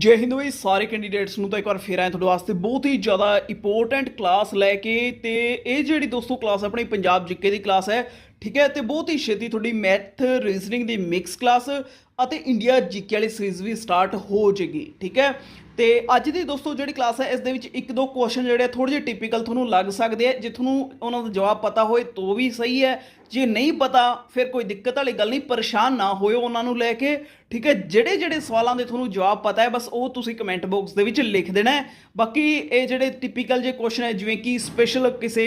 ਜੈ ਹਿੰਦ ਵੀ ਸਾਰੇ ਕੈਂਡੀਡੇਟਸ ਨੂੰ ਤਾਂ ਇੱਕ ਵਾਰ ਫੇਰ ਆਏ ਤੁਹਾਡੇ ਵਾਸਤੇ ਬਹੁਤ ਹੀ ਜ਼ਿਆਦਾ ਇੰਪੋਰਟੈਂਟ ਕਲਾਸ ਲੈ ਕੇ ਤੇ ਇਹ ਜਿਹੜੀ ਦੋਸਤੋ ਕਲਾਸ ਆਪਣੀ ਪੰਜਾਬ ਜੀਕੇ ਦੀ ਕਲਾਸ ਹੈ, ਠੀਕ ਹੈ, ਤੇ ਬਹੁਤ ਹੀ ਛੇਤੀ ਤੁਹਾਡੀ ਮੈਥ ਰੀਜ਼ਨਿੰਗ ਦੀ ਮਿਕਸ ਕਲਾਸ ਅਤੇ ਇੰਡੀਆ ਜੀਕੇ ਵਾਲੀ ਸੀਰੀਜ਼ ਵੀ ਸਟਾਰਟ ਹੋ ਜਾਏਗੀ, ਠੀਕ ਹੈ। ਤੇ ਅੱਜ ਦੀ ਦੋਸਤੋ ਜਿਹੜੀ ਕਲਾਸ ਹੈ, ਇਸ ਦੇ ਵਿੱਚ ਇੱਕ ਦੋ ਕੁਐਸਚਨ ਜਿਹੜੇ ਥੋੜੇ ਜਿਹੇ ਟਿਪੀਕਲ ਤੁਹਾਨੂੰ ਲੱਗ ਸਕਦੇ ਆ ਜੇ ਤੁਹਾਨੂੰ ਉਹਨਾਂ ਦਾ ਜਵਾਬ ਪਤਾ ਹੋਏ ਤਾਂ ਵੀ ਸਹੀ ਹੈ। ਜੇ ਨਹੀਂ ਪਤਾ, ਫਿਰ ਕੋਈ ਦਿੱਕਤ ਵਾਲੀ ਗੱਲ ਨਹੀਂ, ਪਰੇਸ਼ਾਨ ਨਾ ਹੋਇਓ ਉਹਨਾਂ ਨੂੰ ਲੈ ਕੇ, ਠੀਕ ਹੈ? ਜਿਹੜੇ ਜਿਹੜੇ ਸਵਾਲਾਂ ਦੇ ਤੁਹਾਨੂੰ ਜਵਾਬ ਪਤਾ ਹੈ, ਬਸ ਉਹ ਤੁਸੀਂ ਕਮੈਂਟ ਬਾਕਸ ਦੇ ਵਿੱਚ ਲਿਖ ਦੇਣਾ ਹੈ। ਬਾਕੀ ਇਹ ਜਿਹੜੇ ਟਿਪੀਕਲ ਜੇ ਕੁਐਸਚਨ ਹੈ, ਜਿਵੇਂ ਕਿ ਸਪੈਸ਼ਲ ਕਿਸੇ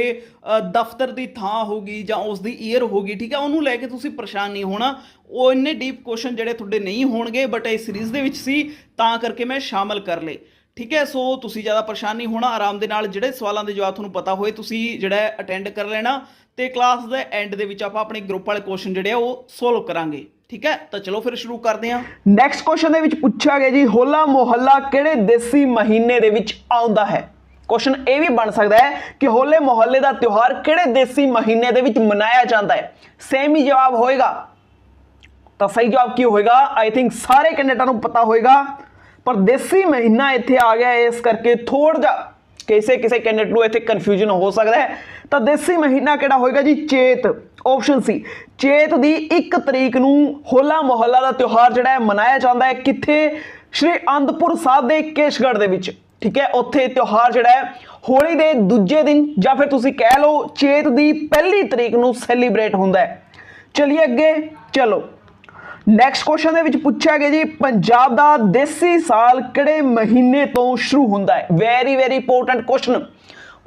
ਦਫ਼ਤਰ ਦੀ ਥਾਂ ਹੋਗੀ ਜਾਂ ਉਸ ਦੀ ਈਅਰ ਹੋਗੀ ਠੀਕ ਹੈ? ਉਹਨੂੰ ਲੈ ਕੇ ਤੁਸੀਂ ਪਰੇਸ਼ਾਨ ਨਹੀਂ ਹੋਣਾ। ਉਹ ਇੰਨੇ ਡੀਪ ਕੁਐਸਚਨ ਜਿਹੜੇ ਤੁਹਾਡੇ ਨਹੀਂ ਹੋਣਗੇ ਬਟ ਇਹ ਸੀਰੀਜ਼ ਦੇ ਵਿੱਚ ਸੀ, ਤਾਂ ਕਰਕੇ ਮੈਂ ਸ਼ਾਮਲ ਕਰ ਲਏ ਠੀਕ ਹੈ, ਸੋ ਤੁਸੀਂ ਜ਼ਿਆਦਾ ਪਰੇਸ਼ਾਨ ਨਹੀਂ ਹੋਣਾ, ਆਰਾਮ ਦੇ ਨਾਲ ਜਿਹੜੇ ਸਵਾਲਾਂ ਦੇ ਜਵਾਬ ਤੁਹਾਨੂੰ ਪਤਾ ਹੋਏ, ਤੁਸੀਂ ਜਿਹੜਾ ਅਟੈਂਡ ਕਰ ਲੈਣਾ ਤੇ ਕਲਾਸ ਦੇ ਐਂਡ ਦੇ ਵਿੱਚ ਆਪਾਂ ਆਪਣੇ ਗਰੁੱਪ ਵਾਲੇ ਕੁਐਸਚਨ ਜਿਹੜੇ ਆ, ਉਹ ਸੋਲਵ ਕਰਾਂਗੇ। ਠੀਕ ਹੈ, ਤਾਂ ਚਲੋ ਫਿਰ ਸ਼ੁਰੂ ਕਰਦੇ ਹਾਂ। ਨੈਕਸਟ ਕੁਐਸਚਨ ਦੇ ਵਿੱਚ ਪੁੱਛਿਆ ਗਿਆ ਜੀ, ਹੋਲਾ ਮੁਹੱਲਾ ਕਿਹੜੇ ਦੇਸੀ ਮਹੀਨੇ ਦੇ ਵਿੱਚ ਆਉਂਦਾ ਹੈ? ਕੁਐਸਚਨ ਇਹ ਵੀ ਬਣ ਸਕਦਾ ਹੈ ਕਿ ਹੋਲੇ ਮੁਹੱਲੇ ਦਾ ਤਿਉਹਾਰ ਕਿਹੜੇ ਦੇਸੀ ਮਹੀਨੇ ਦੇ ਵਿੱਚ ਮਨਾਇਆ ਜਾਂਦਾ ਹੈ? ਸੇਮ ਹੀ ਜਵਾਬ ਹੋਏਗਾ। ਤਾਂ ਸਹੀ ਜਵਾਬ ਕੀ ਹੋਏਗਾ? ਆਈ ਥਿੰਕ ਸਾਰੇ ਕੈਂਡੀਡੇਟਾਂ ਨੂੰ ਪਤਾ ਹੋਏਗਾ। ਪਰ ਦੇਸੀ ਮਹੀਨਾ ਇੱਥੇ ਆ ਗਿਆ, ਇਸ ਕਰਕੇ ਥੋੜਾ ਜਿਹਾ ਕਿਸੇ ਕਿਸੇ ਕੈਂਡੀਡੇਟ ਨੂੰ ਇੱਥੇ ਕਨਫਿਊਜ਼ਨ ਹੋ ਸਕਦਾ ਹੈ। ਤਾਂ ਦੇਸੀ ਮਹੀਨਾ ਕਿਹੜਾ ਹੋਏਗਾ ਜੀ? ਚੇਤ ਆਪਸ਼ਨ ਸੀ ਚੇਤ ਦੀ 1 ਤਰੀਕ ਨੂੰ ਹੋਲਾ ਮੁਹੱਲਾ ਦਾ ਤਿਉਹਾਰ ਜਿਹੜਾ ਹੈ, ਮਨਾਇਆ ਜਾਂਦਾ ਹੈ ਕਿੱਥੇ? ਸ਼੍ਰੀ ਅਨੰਦਪੁਰ ਸਾਹਿਬ ਦੇ ਕੇਸ਼ਗੜ੍ਹ ਦੇ ਵਿੱਚ। ਠੀਕ ਹੈ, ਉੱਥੇ ਤਿਉਹਾਰ ਜਿਹੜਾ ਹੈ, ਹੋਲੀ ਦੇ ਦੂਜੇ ਦਿਨ ਜਾਂ ਫਿਰ ਤੁਸੀਂ ਕਹਿ ਲਓ ਚੇਤ ਦੀ ਪਹਿਲੀ ਤਰੀਕ ਨੂੰ ਸੈਲੀਬ੍ਰੇਟ ਹੁੰਦਾ ਹੈ। ਚਲਿਏ ਅੱਗੇ, ਚਲੋ। ਨੈਕਸਟ ਕੁਐਸਚਨ ਦੇ ਵਿੱਚ ਪੁੱਛਿਆ ਗਿਆ ਜੀ, ਪੰਜਾਬ ਦਾ ਦੇਸੀ ਸਾਲ ਕਿਹੜੇ ਮਹੀਨੇ ਤੋਂ ਸ਼ੁਰੂ ਹੁੰਦਾ ਹੈ? ਵੈਰੀ ਵੈਰੀ ਇੰਪੋਰਟੈਂਟ ਕੁਐਸਚਨ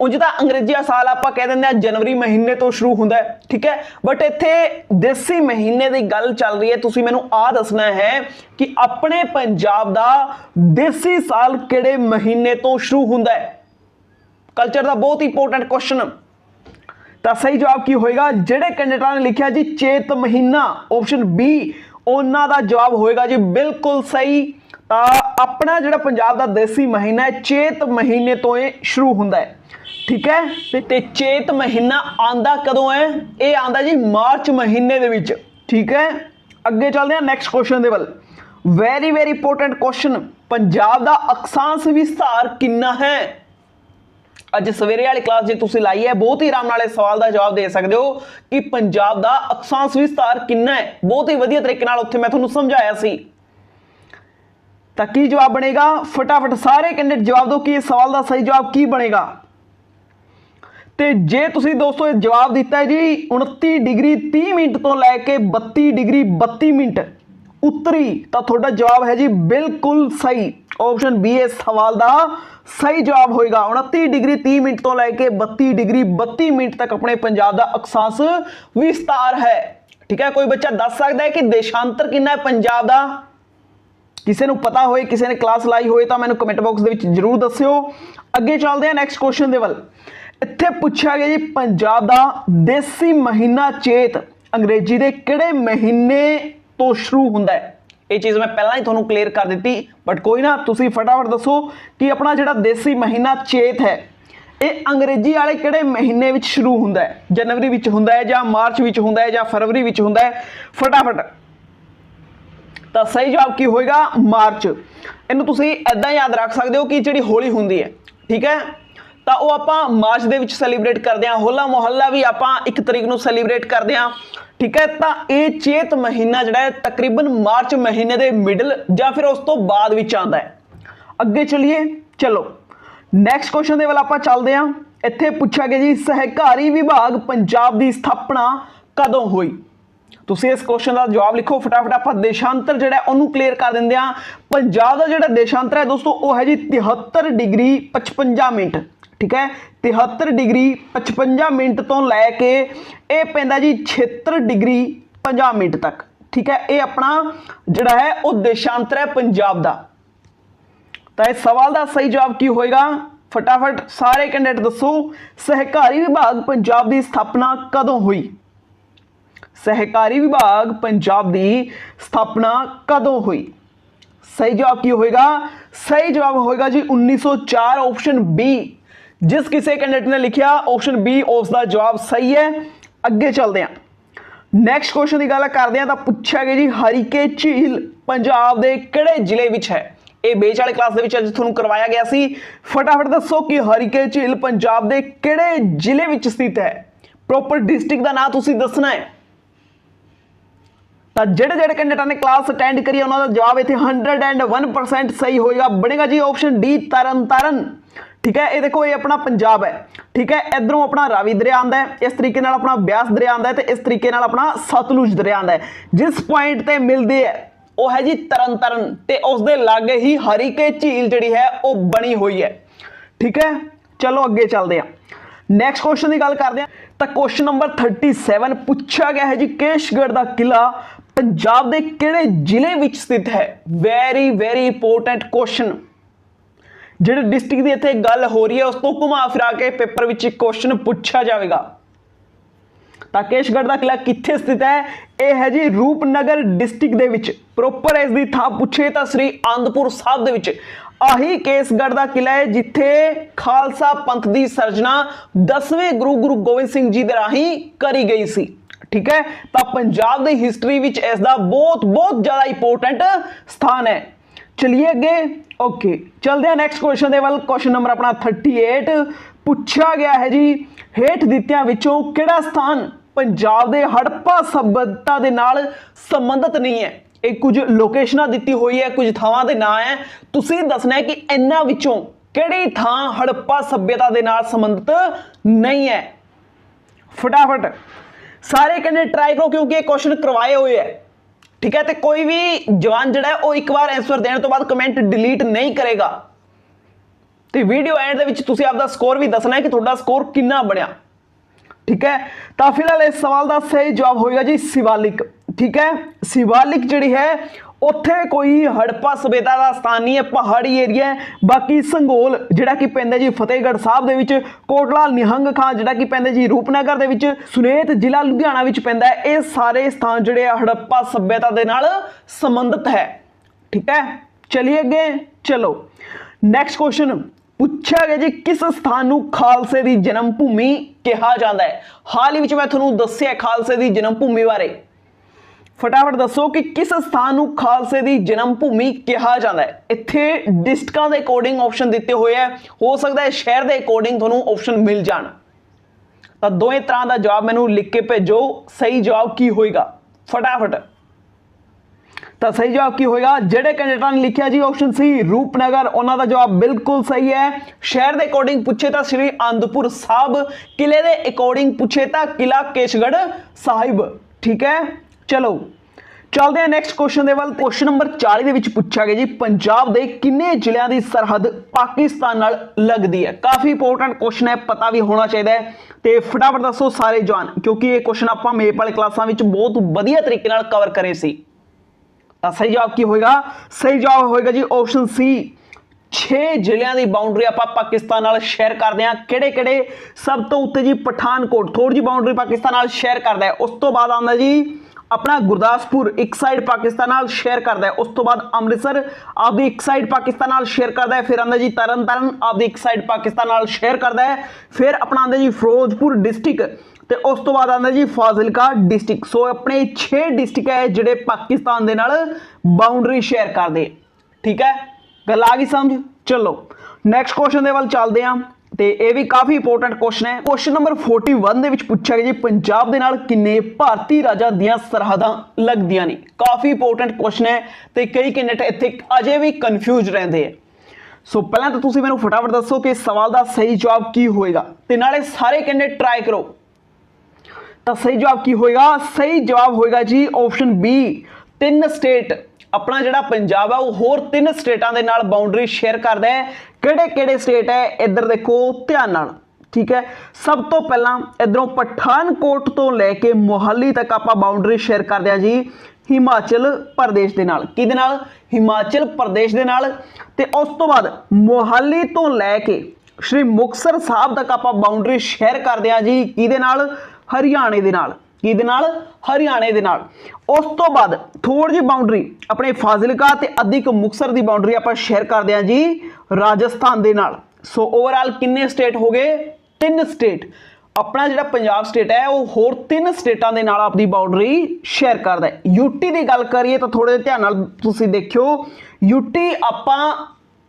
ਉਂਝ ਤਾਂ ਅੰਗਰੇਜ਼ੀਆ ਸਾਲ ਆਪਾਂ ਕਹਿ ਦਿੰਦੇ ਆ ਜਨਵਰੀ ਮਹੀਨੇ ਤੋਂ ਸ਼ੁਰੂ ਹੁੰਦਾ ਹੈ, ਠੀਕ ਹੈ? ਬਟ ਇੱਥੇ ਦੇਸੀ ਮਹੀਨੇ ਦੀ ਗੱਲ ਚੱਲ ਰਹੀ ਹੈ। ਤੁਸੀਂ ਮੈਨੂੰ ਆ ਦੱਸਣਾ ਹੈ ਕਿ ਆਪਣੇ ਪੰਜਾਬ ਦਾ ਦੇਸੀ ਸਾਲ ਕਿਹੜੇ ਮਹੀਨੇ ਤੋਂ ਸ਼ੁਰੂ ਹੁੰਦਾ ਹੈ? ਕਲਚਰ ਦਾ ਬਹੁਤ ਇੰਪੋਰਟੈਂਟ ਕੁਐਸਚਨ ਤਾਂ ਸਹੀ ਜਵਾਬ ਕੀ ਹੋਏਗਾ? ਜਿਹੜੇ ਕੈਂਡੀਡੇਟਾਂ ਨੇ ਲਿਖਿਆ ਜੀ, ਚੇਤ ਮਹੀਨਾ ਆਪਸ਼ਨ ਬੀ ਉਹਨਾਂ ਦਾ ਜਵਾਬ ਹੋਏਗਾ ਜੀ, ਬਿਲਕੁਲ ਸਹੀ। ਤਾਂ ਆਪਣਾ ਜਿਹੜਾ ਪੰਜਾਬ ਦਾ ਦੇਸੀ ਮਹੀਨਾ ਹੈ, ਚੇਤ ਮਹੀਨੇ ਤੋਂ ਇਹ ਸ਼ੁਰੂ ਹੁੰਦਾ ਹੈ। ਠੀਕ ਹੈ? ਤੇ- ਚੇਤ ਮਹੀਨਾ ਆਂਦਾ ਕਦੋਂ ਹੈ? ਇਹ ਆਂਦਾ ਜੀ ਮਾਰਚ ਮਹੀਨੇ ਦੇ ਵਿੱਚ। ਠੀਕ ਹੈ? ਅੱਗੇ ਚੱਲਦੇ ਹਾਂ ਨੈਕਸਟ ਕੁਐਸਚਨ ਦੇ ਵੱਲ। Very very important question Punjab ਦਾ ਅਕਸ਼ਾਂਸ਼ ਵਿਸਥਾਰ ਕਿੰਨਾ ਹੈ? ਅੱਜ ਸਵੇਰੇ ਵਾਲੀ ਕਲਾਸ ਜੇ ਤੁਸੀਂ ਲਾਈ ਹੈ, ਬਹੁਤ ਹੀ ਆਰਾਮ ਨਾਲ ਇਸ ਸਵਾਲ ਦਾ ਜਵਾਬ ਦੇ ਸਕਦੇ ਹੋ ਕਿ ਪੰਜਾਬ ਦਾ ਅਕਸ਼ਾਂਸ਼ ਵਿਸਤਾਰ ਕਿੰਨਾ ਹੈ? ਬਹੁਤ ਹੀ ਵਧੀਆ ਤਰੀਕੇ ਨਾਲ ਉੱਥੇ ਮੈਂ ਤੁਹਾਨੂੰ ਸਮਝਾਇਆ ਸੀ। ਤਾਂ ਕੀ ਜਵਾਬ ਬਣੇਗਾ? ਫਟਾਫਟ ਸਾਰੇ ਕੈਂਡੀਡੇਟ ਜਵਾਬ ਦਿਓ ਕਿ ਇਸ ਸਵਾਲ ਦਾ ਸਹੀ ਜਵਾਬ ਕੀ ਬਣੇਗਾ। ਤੇ ਜੇ ਤੁਸੀਂ ਦੋਸਤੋ ਇਹ ਜਵਾਬ ਦਿੱਤਾ ਹੈ ਜੀ 29 ਡਿਗਰੀ 30 ਮਿੰਟ ਤੋਂ ਲੈ ਕੇ 32 ਡਿਗਰੀ 32 ਮਿੰਟ ਉੱਤਰੀ, ਤਾਂ ਤੁਹਾਡਾ ਜਵਾਬ ਹੈ ਜੀ ਬਿਲਕੁਲ ਸਹੀ। ਆਪਸ਼ਨ ਬੀ ਇਸ ਸਵਾਲ ਦਾ ਸਹੀ ਜਵਾਬ ਹੋਏਗਾ। 29 ਡਿਗਰੀ 30 ਮਿੰਟ ਤੋਂ ਲੈ ਕੇ 32 ਡਿਗਰੀ 32 ਮਿੰਟ ਤੱਕ ਆਪਣੇ ਪੰਜਾਬ ਦਾ ਅਕਸ਼ਾਂਸ਼ ਵਿਸਤਾਰ ਹੈ। ਠੀਕ ਹੈ, ਕੋਈ ਬੱਚਾ ਦੱਸ ਸਕਦਾ ਹੈ ਕਿ ਦੇਸ਼ਾਂਤਰ ਕਿੰਨਾ ਹੈ? ਪੰਜਾਬ ਦਾ? ਕਿਸੇ ਨੂੰ ਪਤਾ ਹੋਏ, ਕਿਸੇ ਨੇ ਕਲਾਸ ਲਾਈ ਹੋਏ ਤਾਂ ਮੈਨੂੰ ਕਮੈਂਟ ਬਾਕਸ ਦੇ ਵਿੱਚ ਜਰੂਰ ਦੱਸਿਓ। ਅੱਗੇ ਚੱਲਦੇ ਹਾਂ ਨੈਕਸਟ ਕੁਐਸਚਨ ਦੇ ਵੱਲ। ਇੱਥੇ ਪੁੱਛਿਆ ਗਿਆ ਜੀ, ਪੰਜਾਬ ਦਾ ਦੇਸੀ ਮਹੀਨਾ ਚੇਤ ਅੰਗਰੇਜ਼ੀ ਦੇ ਕਿਹੜੇ ਮਹੀਨੇ ਤੋਂ ਸ਼ੁਰੂ ਹੁੰਦਾ ਹੈ? ਇਹ ਚੀਜ਼ ਮੈਂ ਪਹਿਲਾਂ ਹੀ ਤੁਹਾਨੂੰ ਕਲੀਅਰ ਕਰ ਦਿੱਤੀ ਬਟ ਕੋਈ ਨਾ, ਤੁਸੀਂ ਫਟਾਫਟ ਦੱਸੋ ਕਿ ਆਪਣਾ ਜਿਹੜਾ ਦੇਸੀ ਮਹੀਨਾ ਚੇਤ ਹੈ, ਇਹ ਅੰਗਰੇਜ਼ੀ ਵਾਲੇ ਕਿਹੜੇ ਮਹੀਨੇ ਵਿੱਚ ਸ਼ੁਰੂ ਹੁੰਦਾ ਹੈ? ਜਨਵਰੀ ਵਿੱਚ ਹੁੰਦਾ ਹੈ ਜਾਂ ਮਾਰਚ ਵਿੱਚ ਹੁੰਦਾ ਹੈ ਜਾਂ ਫਰਵਰੀ ਵਿੱਚ ਹੁੰਦਾ ਹੈ? ਫਟਾਫਟ। ਤਾਂ ਸਹੀ ਜਵਾਬ ਕੀ ਹੋਏਗਾ? ਮਾਰਚ। ਇਹਨੂੰ ਤੁਸੀਂ ਐਦਾਂ ਯਾਦ ਰੱਖ ਸਕਦੇ ਹੋ ਕਿ ਜਿਹੜੀ ਹੋਲੀ ਹੁੰਦੀ ਹੈ, ਠੀਕ ਹੈ? ਤਾਂ ਉਹ ਆਪਾਂ ਮਾਰਚ ਦੇ ਵਿੱਚ ਸੈਲੀਬ੍ਰੇਟ ਕਰਦੇ ਹਾਂ। ਹੋਲਾ ਮੁਹੱਲਾ ਵੀ ਆਪਾਂ ਇੱਕ ਤਰੀਕ ਨੂੰ ਸੈਲੀਬ੍ਰੇਟ ਕਰਦੇ ਹਾਂ। ਠੀਕ ਹੈ, ਤਾਂ ਇਹ ਚੇਤ ਮਹੀਨਾ ਜਿਹੜਾ ਹੈ, ਤਕਰੀਬਨ ਮਾਰਚ ਮਹੀਨੇ ਦੇ ਮਿਡਲ ਜਾਂ ਫਿਰ ਉਸ ਤੋਂ ਬਾਅਦ ਵਿੱਚ ਆਉਂਦਾ ਹੈ। ਅੱਗੇ ਚਲਿਏ, ਚਲੋ। ਨੈਕਸਟ ਕੁਐਸਚਨ ਦੇ ਵੱਲ ਆਪਾਂ ਚੱਲਦੇ ਹਾਂ। ਇੱਥੇ ਪੁੱਛਿਆ ਗਿਆ ਜੀ, ਸਹਿਕਾਰੀ ਵਿਭਾਗ ਪੰਜਾਬ ਦੀ ਸਥਾਪਨਾ ਕਦੋਂ ਹੋਈ? ਤੁਸੀਂ ਇਸ ਕੁਐਸਚਨ ਦਾ ਜਵਾਬ ਲਿਖੋ, ਫਟਾਫਟ ਆਪਾਂ ਦੇਸ਼ਾਂਤਰ ਜਿਹੜਾ ਉਹਨੂੰ ਕਲੀਅਰ ਕਰ ਦਿੰਦੇ ਆ ਪੰਜਾਬ ਦਾ ਜਿਹੜਾ ਦੇਸ਼ਾਂਤਰ ਹੈ ਦੋਸਤੋ, ਉਹ ਹੈ ਜੀ 73 ਡਿਗਰੀ 55 ਮਿੰਟ, ਠੀਕ ਹੈ? 73 ਡਿਗਰੀ 55 ਮਿੰਟ ਤੋਂ ਲੈ ਕੇ ਇਹ ਪੈਂਦਾ ਜੀ 76 ਡਿਗਰੀ 50 ਮਿੰਟ ਤੱਕ, ਠੀਕ ਹੈ? ਇਹ ਆਪਣਾ ਜਿਹੜਾ ਹੈ ਉਹ ਦੇਸ਼ਾਂਤਰ ਹੈ ਪੰਜਾਬ ਦਾ। ਤਾਂ ਇਸ ਸਵਾਲ ਦਾ ਸਹੀ ਜਵਾਬ ਕੀ ਹੋਏਗਾ? ਫਟਾਫਟ ਸਾਰੇ ਕੈਂਡੀਡੇਟ ਦੱਸੋ, ਸਹਿਕਾਰੀ ਵਿਭਾਗ ਪੰਜਾਬ ਦੀ ਸਥਾਪਨਾ ਕਦੋਂ ਹੋਈ? ਸਹਿਕਾਰੀ ਵਿਭਾਗ ਪੰਜਾਬ ਦੀ ਸਥਾਪਨਾ ਕਦੋਂ ਹੋਈ? ਸਹੀ ਜਵਾਬ ਕੀ ਹੋਏਗਾ? ਸਹੀ ਜਵਾਬ ਹੋਏਗਾ ਜੀ 1904 ਆਪਸ਼ਨ ਬੀ ਜਿਸ ਕਿਸੇ ਕੈਂਡੀਡੇਟ ਨੇ ਲਿਖਿਆ ਆਪਸ਼ਨ ਬੀ ਉਸ ਦਾ ਜਵਾਬ ਸਹੀ ਹੈ। ਅੱਗੇ ਚੱਲਦੇ ਹਾਂ। ਨੈਕਸਟ ਕੁਐਸਚਨ ਦੀ ਗੱਲ ਕਰਦੇ ਹਾਂ ਤਾਂ ਪੁੱਛਿਆ ਗਿਆ ਜੀ, ਹਰੀਕੇ ਝੀਲ ਪੰਜਾਬ ਦੇ ਕਿਹੜੇ ਜ਼ਿਲ੍ਹੇ ਵਿੱਚ ਹੈ? ਇਹ ਬੇਚ ਵਾਲੇ ਕਲਾਸ ਦੇ ਵਿੱਚ ਅੱਜ ਤੁਹਾਨੂੰ ਕਰਵਾਇਆ ਗਿਆ ਸੀ। ਫਟਾਫਟ ਦੱਸੋ ਕਿ ਹਰੀਕੇ ਝੀਲ ਪੰਜਾਬ ਦੇ ਕਿਹੜੇ ਜ਼ਿਲ੍ਹੇ ਵਿੱਚ ਸਥਿਤ ਹੈ? ਪ੍ਰੋਪਰ ਡਿਸਟ੍ਰਿਕਟ ਦਾ ਨਾਮ ਤੁਸੀਂ ਦੱਸਣਾ ਹੈ। ਤਾਂ ਜਿਹੜੇ ਜਿਹੜੇ ਕੈਂਡੀਡੇਟਾਂ ਨੇ ਕਲਾਸ ਅਟੈਂਡ ਕਰੀ ਉਹਨਾਂ ਦਾ ਜਵਾਬ ਇੱਥੇ 101% ਸਹੀ ਹੋਏਗਾ। ਬਣੇਗਾ ਜੀ ਆਪਸ਼ਨ ਡੀ ਤਰਨ ਤਾਰਨ। ਠੀਕ ਹੈ, ਇਹ ਦੇਖੋ, ਇਹ ਆਪਣਾ ਪੰਜਾਬ ਹੈ। ਠੀਕ ਹੈ, ਇਧਰੋਂ ਆਪਣਾ ਰਾਵੀ ਦਰਿਆ ਆਂਦਾ ਹੈ, ਇਸ ਤਰੀਕੇ ਨਾਲ ਆਪਣਾ ਬਿਆਸ ਦਰਿਆ ਆਂਦਾ ਹੈ ਤੇ ਇਸ ਤਰੀਕੇ ਨਾਲ ਆਪਣਾ ਸਤਲੁਜ ਦਰਿਆ ਆਂਦਾ ਹੈ। ਜਿਸ ਪੁਆਇੰਟ ਤੇ ਮਿਲਦੇ ਹੈ, ਉਹ ਹੈ ਜੀ ਤਰਨ ਤਾਰਨ ਤੇ ਉਸ ਦੇ ਲਾਗੇ ਹੀ ਹਰੀਕੇ ਝੀਲ ਜਿਹੜੀ ਹੈ, ਉਹ ਬਣੀ ਹੋਈ ਹੈ। ਠੀਕ ਹੈ, ਚਲੋ ਅੱਗੇ ਚੱਲਦੇ ਹਾਂ। ਨੈਕਸਟ ਕੁਐਸਚਨ ਦੀ ਗੱਲ ਕਰਦੇ ਹਾਂ। ਤਾਂ ਕੁਐਸਚਨ ਨੰਬਰ 37 ਪੁੱਛਿਆ ਗਿਆ ਹੈ ਜੀ, ਕੇਸ਼ਗੜ੍ਹ ਦਾ ਕਿਲਾ ਪੰਜਾਬ ਦੇ ਕਿਹੜੇ ਜ਼ਿਲ੍ਹੇ ਵਿੱਚ ਸਥਿਤ ਹੈ? ਵੈਰੀ ਵੈਰੀ ਇੰਪੋਰਟੈਂਟ ਕੁਐਸਚਨ ਜਿਹੜੇ ਡਿਸਟ੍ਰਿਕਟ ਦੀ ਇੱਥੇ ਗੱਲ ਹੋ ਰਹੀ ਹੈ, ਉਸ ਤੋਂ ਘੁਮਾ ਫਿਰਾ ਕੇ ਪੇਪਰ ਵਿੱਚ ਇੱਕ ਕੁਐਸਚਨ ਪੁੱਛਿਆ ਜਾਵੇਗਾ। ਤਾਂ ਕੇਸ਼ਗੜ੍ਹ ਦਾ ਕਿਲਾ ਕਿੱਥੇ ਸਥਿਤ ਹੈ? ਇਹ ਹੈ ਜੀ ਰੂਪਨਗਰ ਡਿਸਟ੍ਰਿਕਟ ਦੇ ਵਿੱਚ। ਪ੍ਰੋਪਰ ਇਸ ਦੀ ਥਾਂ ਪੁੱਛੇ ਤਾਂ ਸ੍ਰੀ ਆਨੰਦਪੁਰ ਸਾਹਿਬ ਦੇ ਵਿੱਚ। ਆਹੀ ਕੇਸਗੜ੍ਹ ਦਾ ਕਿਲਾ ਹੈ, ਜਿੱਥੇ ਖਾਲਸਾ ਪੰਥ ਦੀ ਸਰਜਣਾ 10ਵੇਂ ਗੁਰੂ ਗੁਰੂ ਗੋਬਿੰਦ ਸਿੰਘ ਜੀ ਦੇ ਰਾਹੀਂ ਕਰੀ ਗਈ ਸੀ। ਠੀਕ ਹੈ? ਤਾਂ ਪੰਜਾਬ ਦੀ ਹਿਸਟਰੀ ਵਿੱਚ ਇਸ ਦਾ ਬਹੁਤ ਬਹੁਤ ਜ਼ਿਆਦਾ ਇੰਪੋਰਟੈਂਟ ਸਥਾਨ ਹੈ। ਚਲਿਏ ਅੱਗੇ। ਓਕੇ ਚਲਦੇ ਹਾਂ ਨੈਕਸਟ ਕੁਐਸਚਨ ਦੇ ਵੱਲ। ਕੁਐਸਚਨ ਨੰਬਰ ਆਪਣਾ 38 ਪੁੱਛਿਆ ਗਿਆ ਹੈ ਜੀ, ਹੇਠ ਦਿੱਤਿਆਂ ਵਿੱਚੋਂ ਕਿਹੜਾ ਸਥਾਨ ਪੰਜਾਬ ਦੇ ਹੜੱਪਾ ਸਭਿਅਤਾ ਦੇ ਨਾਲ ਸੰਬੰਧਿਤ ਨਹੀਂ ਹੈ? ਇਹ ਕੁਝ ਲੋਕੇਸ਼ਨਾਂ ਦਿੱਤੀ ਹੋਈ ਹੈ, ਕੁਝ ਥਾਵਾਂ ਦੇ ਨਾਂ ਹੈ। ਤੁਸੀਂ ਦੱਸਣਾ ਹੈ ਕਿ ਇਹਨਾਂ ਵਿੱਚੋਂ ਕਿਹੜੀ ਥਾਂ ਹੜੱਪਾ ਸਭਿਅਤਾ ਦੇ ਨਾਲ ਸੰਬੰਧਿਤ ਨਹੀਂ ਹੈ? ਫਟਾਫਟ। ਸਾਰੇ ਕਹਿੰਦੇ ਟਰਾਈ ਕਰੋ ਕਿਉਂਕਿ ਇਹ ਕੁਐਸਚਨ ਕਰਵਾਏ ਹੋਏ ਹੈ ਠੀਕ ਹੈ? ਤੇ ਕੋਈ ਵੀ ਜਵਾਨ ਜਿਹੜਾ ਹੈ, ਉਹ ਇੱਕ ਵਾਰ ਆਨਸਰ ਦੇਣ ਤੋਂ ਬਾਅਦ ਕਮੈਂਟ ਡਿਲੀਟ ਨਹੀਂ ਕਰੇਗਾ। ਤੇ ਵੀਡੀਓ ਐਂਡ ਦੇ ਵਿੱਚ ਤੁਸੀਂ ਆਪਦਾ ਸਕੋਰ ਵੀ ਦੱਸਣਾ ਹੈ ਕਿ ਤੁਹਾਡਾ ਸਕੋਰ ਕਿੰਨਾ ਬਣਿਆ। ਠੀਕ ਹੈ? ਤਾਂ ਫਿਲਹਾਲ ਇਸ ਸਵਾਲ ਦਾ ਸਹੀ ਜਵਾਬ ਹੋਏਗਾ ਜੀ ਸਿਵਾਲਿਕ। ਠੀਕ ਹੈ? ਸਿਵਾਲਿਕ ਜਿਹੜੀ ਹੈ ਉੱਥੇ ਕੋਈ ਹੜੱਪਾ ਸਭਿਅਤਾ ਦਾ ਸਥਾਨ ਨਹੀਂ ਹੈ, ਪਹਾੜੀ ਏਰੀਆ ਹੈ। ਬਾਕੀ ਸੰਗੋਲ, ਜਿਹੜਾ ਕਿ ਪੈਂਦਾ ਜੀ ਫਤਿਹਗੜ੍ਹ ਸਾਹਿਬ ਦੇ ਵਿੱਚ ਕੋਟਲਾ ਨਿਹੰਗ ਖਾਂ, ਜਿਹੜਾ ਕਿ ਪੈਂਦਾ ਜੀ ਰੂਪਨਗਰ ਦੇ ਵਿੱਚ, ਸੁਨੇਤ ਜ਼ਿਲ੍ਹਾ ਲੁਧਿਆਣਾ ਵਿੱਚ ਪੈਂਦਾ ਹੈ। ਇਹ ਸਾਰੇ ਸਥਾਨ ਜਿਹੜੇ ਆ ਹੜੱਪਾ ਸਭਿਅਤਾ ਦੇ ਨਾਲ ਸੰਬੰਧਿਤ ਹੈ। ਠੀਕ ਹੈ? ਚਲਿਏ ਅੱਗੇ, ਚਲੋ। ਨੈਕਸਟ ਕੁਐਸਚਨ ਪੁੱਛਿਆ ਗਿਆ ਜੀ ਕਿਸ ਸਥਾਨ ਨੂੰ ਖਾਲਸੇ ਦੀ ਜਨਮ ਭੂਮੀ ਕਿਹਾ ਜਾਂਦਾ ਹੈ? ਹਾਲ ਹੀ ਵਿੱਚ ਮੈਂ ਤੁਹਾਨੂੰ ਦੱਸਿਆ ਖਾਲਸੇ ਦੀ ਜਨਮ ਭੂਮੀ ਬਾਰੇ। ਫਟਾਫਟ ਦੱਸੋ ਕਿ ਕਿਸ ਸਥਾਨ ਨੂੰ ਖਾਲਸੇ ਦੀ ਜਨਮ ਭੂਮੀ ਕਿਹਾ ਜਾਂਦਾ ਹੈ? ਇੱਥੇ ਡਿਸਟ੍ਰਿਕਾਂ ਦੇ ਅਕੋਰਡਿੰਗ ਆਪਸ਼ਨ ਦਿੱਤੇ ਹੋਏ ਹੈ। ਹੋ ਸਕਦਾ ਹੈ ਸ਼ਹਿਰ ਦੇ ਅਕੋਰਡਿੰਗ ਤੁਹਾਨੂੰ ਆਪਸ਼ਨ ਮਿਲ ਜਾਣ। ਤਾਂ ਦੋਵੇਂ ਤਰ੍ਹਾਂ ਦਾ ਜਵਾਬ ਮੈਨੂੰ ਲਿਖ ਕੇ ਭੇਜੋ। ਸਹੀ ਜਵਾਬ ਕੀ ਹੋਏਗਾ? ਫਟਾਫਟ। ਤਾਂ ਸਹੀ ਜਵਾਬ ਕੀ ਹੋਏਗਾ? ਜਿਹੜੇ ਕੈਂਡੀਡੇਟਾਂ ਨੇ ਲਿਖਿਆ ਜੀ ਆਪਸ਼ਨ ਸੀ, ਰੂਪਨਗਰ। ਉਹਨਾਂ ਦਾ ਜਵਾਬ ਬਿਲਕੁਲ ਸਹੀ ਹੈ। ਸ਼ਹਿਰ ਦੇ ਅਕੋਰਡਿੰਗ ਪੁੱਛੇ ਤਾਂ ਸ੍ਰੀ ਆਨੰਦਪੁਰ ਸਾਹਿਬ। ਕਿਲੇ ਦੇ ਅਕੋਰਡਿੰਗ ਪੁੱਛੇ ਤਾਂ ਕਿਲਾ ਕੇਸ਼ਗੜ੍ਹ ਸਾਹਿਬ। ਠੀਕ ਹੈ? ਚਲੋ, ਚੱਲਦੇ ਹਾਂ ਨੈਕਸਟ ਕੁਐਸਚਨ ਦੇ ਵੱਲ। ਕੁਐਸਚਨ ਨੰਬਰ 40 ਦੇ ਵਿੱਚ ਪੁੱਛਿਆ ਗਿਆ ਜੀ, ਪੰਜਾਬ ਦੇ ਕਿੰਨੇ ਜ਼ਿਲ੍ਹਿਆਂ ਦੀ ਸਰਹੱਦ ਪਾਕਿਸਤਾਨ ਨਾਲ ਲੱਗਦੀ ਹੈ? ਕਾਫੀ ਇੰਪੋਰਟੈਂਟ ਕੁਐਸਚਨ ਹੈ, ਪਤਾ ਵੀ ਹੋਣਾ ਚਾਹੀਦਾ ਹੈ। ਤੇ ਫਟਾਫਟ ਦੱਸੋ ਸਾਰੇ ਜਵਾਨ, ਕਿਉਂਕਿ ਇਹ ਕੁਐਸਚਨ ਆਪਾਂ ਮੇਪ ਵਾਲੇ ਕਲਾਸਾਂ ਵਿੱਚ ਬਹੁਤ ਵਧੀਆ ਤਰੀਕੇ ਨਾਲ ਕਵਰ ਕਰੇ ਸੀ। ਤਾਂ ਸਹੀ ਜਵਾਬ ਕੀ ਹੋਏਗਾ? ਸਹੀ ਜਵਾਬ ਹੋਏਗਾ ਜੀ ਆਪਸ਼ਨ ਸੀ 6 ਜ਼ਿਲ੍ਹਿਆਂ ਦੀ ਬਾਉਂਡਰੀ ਆਪਾਂ ਪਾਕਿਸਤਾਨ ਨਾਲ ਸ਼ੇਅਰ ਕਰਦੇ ਹਾਂ। ਕਿਹੜੇ ਕਿਹੜੇ ਸਭ ਤੋਂ ਉੱਤੇ ਜੀ ਪਠਾਨਕੋਟ। ਥੋੜੀ ਜੀ ਬਾਉਂਡਰੀ ਪਾਕਿਸਤਾਨ ਨਾਲ ਸ਼ੇਅਰ ਕਰਦਾ ਹੈ। ਉਸ ਤੋਂ ਬਾਅਦ ਆਉਂਦਾ ਜੀ ਆਪਣਾ ਗੁਰਦਾਸਪੁਰ ਇੱਕ ਸਾਈਡ ਪਾਕਿਸਤਾਨ ਨਾਲ ਸ਼ੇਅਰ ਕਰਦਾ ਹੈ। ਉਸ ਤੋਂ ਬਾਅਦ ਅੰਮ੍ਰਿਤਸਰ ਆਪਦੀ ਇੱਕ ਸਾਈਡ ਪਾਕਿਸਤਾਨ ਨਾਲ ਸ਼ੇਅਰ ਕਰਦਾ ਹੈ। ਫਿਰ ਆਉਂਦਾ ਜੀ ਤਰਨਤਾਰਨ ਆਪਦੀ ਇੱਕ ਸਾਈਡ ਪਾਕਿਸਤਾਨ ਨਾਲ ਸ਼ੇਅਰ ਕਰਦਾ ਹੈ। ਫਿਰ ਆਪਣਾ ਆਉਂਦਾ ਜੀ ਫਿਰੋਜ਼ਪੁਰ ਡਿਸਟ੍ਰਿਕਟ ਤੇ ਉਸ ਤੋਂ ਬਾਅਦ ਆਉਂਦਾ ਜੀ ਫਾਜ਼ਿਲਕਾ ਡਿਸਟ੍ਰਿਕਟ ਸੋ ਆਪਣੇ 6 ਡਿਸਟ੍ਰਿਕਟ ਹੈ ਜਿਹੜੇ ਪਾਕਿਸਤਾਨ ਦੇ ਨਾਲ ਬਾਉਂਡਰੀ ਸ਼ੇਅਰ ਕਰਦੇ। ਠੀਕ ਹੈ? ਗੱਲ ਆ ਗਈ ਸਮਝ? ਚਲੋ ਨੈਕਸਟ ਕੁਐਸਚਨ ਦੇ ਵੱਲ ਚੱਲਦੇ ਹਾਂ। ਤੇ ਇਹ ਵੀ ਕਾਫੀ ਇੰਪੋਰਟੈਂਟ ਕੁਐਸਚਨ ਹੈ। ਕੁਐਸਚਨ ਨੰਬਰ 41 ਦੇ ਵਿੱਚ ਪੁੱਛਿਆ ਗਿਆ ਜੀ, ਪੰਜਾਬ ਦੇ ਨਾਲ ਕਿੰਨੇ ਭਾਰਤੀ ਰਾਜਾਂ ਦੀਆਂ ਸਰਹੱਦਾਂ ਲੱਗਦੀਆਂ ਨੇ? ਕਾਫੀ ਇੰਪੋਰਟੈਂਟ ਕੁਐਸਚਨ ਹੈ ਤੇ ਕਈ ਕੈਂਡੀਡੇਟ ਇੱਥੇ ਅਜੇ ਵੀ ਕਨਫਿਊਜ਼ ਰਹਿੰਦੇ ਆ। ਸੋ ਪਹਿਲਾਂ ਤਾਂ ਤੁਸੀਂ ਮੈਨੂੰ ਫਟਾਫਟ ਦੱਸੋ ਕਿ ਇਸ ਸਵਾਲ ਦਾ ਸਹੀ ਜਵਾਬ ਕੀ ਹੋਏਗਾ? ਤੇ ਨਾਲੇ ਸਾਰੇ ਕੈਂਡੀਡੇਟ ਟਰਾਈ ਕਰੋ। ਤਾਂ ਸਹੀ ਜਵਾਬ ਕੀ ਹੋਏਗਾ? ਸਹੀ ਜਵਾਬ ਹੋਏਗਾ ਜੀ ਆਪਸ਼ਨ ਬੀ ਤਿੰਨ ਸਟੇਟ ਆਪਣਾ ਜਿਹੜਾ ਪੰਜਾਬ ਆ, ਉਹ ਹੋਰ ਤਿੰਨ ਸਟੇਟਾਂ ਦੇ ਨਾਲ ਬਾਉਂਡਰੀ ਸ਼ੇਅਰ ਕਰਦਾ ਹੈ ਕਿਹੜੇ ਕਿਹੜੇ ਸਟੇਟ ਹੈ ਇੱਧਰ ਦੇਖੋ, ਧਿਆਨ ਨਾਲ, ਠੀਕ ਹੈ? ਸਭ ਤੋਂ ਪਹਿਲਾਂ ਇਧਰੋਂ ਪਠਾਨਕੋਟ ਤੋਂ ਲੈ ਕੇ ਮੋਹਾਲੀ ਤੱਕ ਆਪਾਂ ਬਾਉਂਡਰੀ ਸ਼ੇਅਰ ਕਰਦੇ ਹਾਂ ਜੀ, ਹਿਮਾਚਲ ਪ੍ਰਦੇਸ਼ ਦੇ ਨਾਲ। ਕਿਹਦੇ ਨਾਲ? ਹਿਮਾਚਲ ਪ੍ਰਦੇਸ਼ ਦੇ ਨਾਲ। ਤੇ ਉਸ ਤੋਂ ਬਾਅਦ ਮੋਹਾਲੀ ਤੋਂ ਲੈ ਕੇ ਸ਼੍ਰੀ ਮੁਕਤਸਰ ਸਾਹਿਬ ਤੱਕ ਆਪਾਂ ਬਾਉਂਡਰੀ ਸ਼ੇਅਰ ਕਰਦੇ ਹਾਂ ਜੀ, ਕਿਹਦੇ ਨਾਲ? ਹਰਿਆਣੇ ਦੇ ਨਾਲ। ਕਿਹਦੇ ਨਾਲ? ਹਰਿਆਣੇ ਦੇ ਨਾਲ। ਉਸ ਤੋਂ ਬਾਅਦ ਥੋੜੀ ਜਿਹੀ ਬਾਉਂਡਰੀ ਆਪਣੇ ਫਾਜ਼ਿਲਕਾ ਤੇ ਅਧਿਕ ਮੁਕਤਸਰ ਦੀ ਬਾਉਂਡਰੀ ਆਪਾਂ ਸ਼ੇਅਰ ਕਰਦੇ ਹਾਂ ਜੀ, ਰਾਜਸਥਾਨ ਦੇ ਨਾਲ। ਸੋ ਓਵਰਆਲ ਕਿੰਨੇ ਸਟੇਟ ਹੋ ਗਏ? ਤਿੰਨ ਸਟੇਟ ਆਪਣਾ ਜਿਹੜਾ ਪੰਜਾਬ ਸਟੇਟ ਹੈ, ਉਹ ਹੋਰ ਤਿੰਨ ਸਟੇਟਾਂ ਦੇ ਨਾਲ ਆਪਣੀ ਬਾਉਂਡਰੀ ਸ਼ੇਅਰ ਕਰਦਾ ਹੈ। ਯੂਟੀ ਦੀ ਗੱਲ ਕਰੀਏ ਤਾਂ ਥੋੜੇ ਧਿਆਨ ਨਾਲ ਤੁਸੀਂ ਦੇਖਿਓ। ਯੂਟੀ ਆਪਾਂ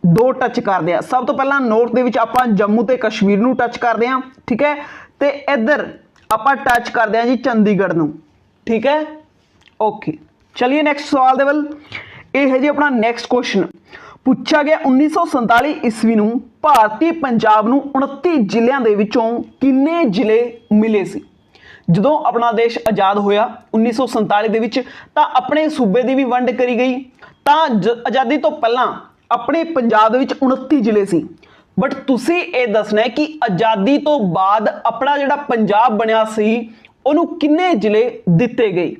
ਦੋ ਟੱਚ ਕਰਦੇ ਆ ਸਭ ਤੋਂ ਪਹਿਲਾਂ ਨਾਰਥ ਦੇ ਵਿੱਚ ਆਪਾਂ ਜੰਮੂ ਤੇ ਕਸ਼ਮੀਰ ਨੂੰ ਟੱਚ ਕਰਦੇ ਆ ਠੀਕ ਹੈ? ਤੇ ਇੱਧਰ ਆਪਾਂ ਟੱਚ ਕਰਦੇ ਹਾਂ ਜੀ ਚੰਡੀਗੜ੍ਹ ਨੂੰ। ਠੀਕ ਹੈ? ਓਕੇ ਚਲਿਏ ਨੈਕਸਟ ਸਵਾਲ ਦੇ ਵੱਲ। ਇਹ ਹੈ ਜੀ ਆਪਣਾ ਨੈਕਸਟ ਕੁਐਸਚਨ ਪੁੱਛਿਆ ਗਿਆ 1947 ਈਸਵੀ ਨੂੰ ਭਾਰਤੀ ਪੰਜਾਬ ਨੂੰ 29 ਜ਼ਿਲ੍ਹਿਆਂ ਦੇ ਵਿੱਚੋਂ ਕਿੰਨੇ ਜ਼ਿਲ੍ਹੇ ਮਿਲੇ ਸੀ? ਜਦੋਂ ਆਪਣਾ ਦੇਸ਼ ਆਜ਼ਾਦ ਹੋਇਆ 1947 ਦੇ ਵਿੱਚ, ਤਾਂ ਆਪਣੇ ਸੂਬੇ ਦੀ ਵੀ ਵੰਡ ਕਰੀ ਗਈ। ਤਾਂ ਜ- ਆਜ਼ਾਦੀ ਤੋਂ ਪਹਿਲਾਂ ਆਪਣੇ ਪੰਜਾਬ ਦੇ ਵਿੱਚ 29 ਜ਼ਿਲ੍ਹੇ ਸੀ। ਬਟ ਤੁਸੀਂ ਇਹ ਦੱਸਣਾ ਹੈ ਕਿ ਆਜ਼ਾਦੀ ਤੋਂ ਬਾਅਦ ਆਪਣਾ ਜਿਹੜਾ ਪੰਜਾਬ ਬਣਿਆ ਸੀ, ਉਹਨੂੰ ਕਿੰਨੇ ਜ਼ਿਲ੍ਹੇ ਦਿੱਤੇ ਗਏ?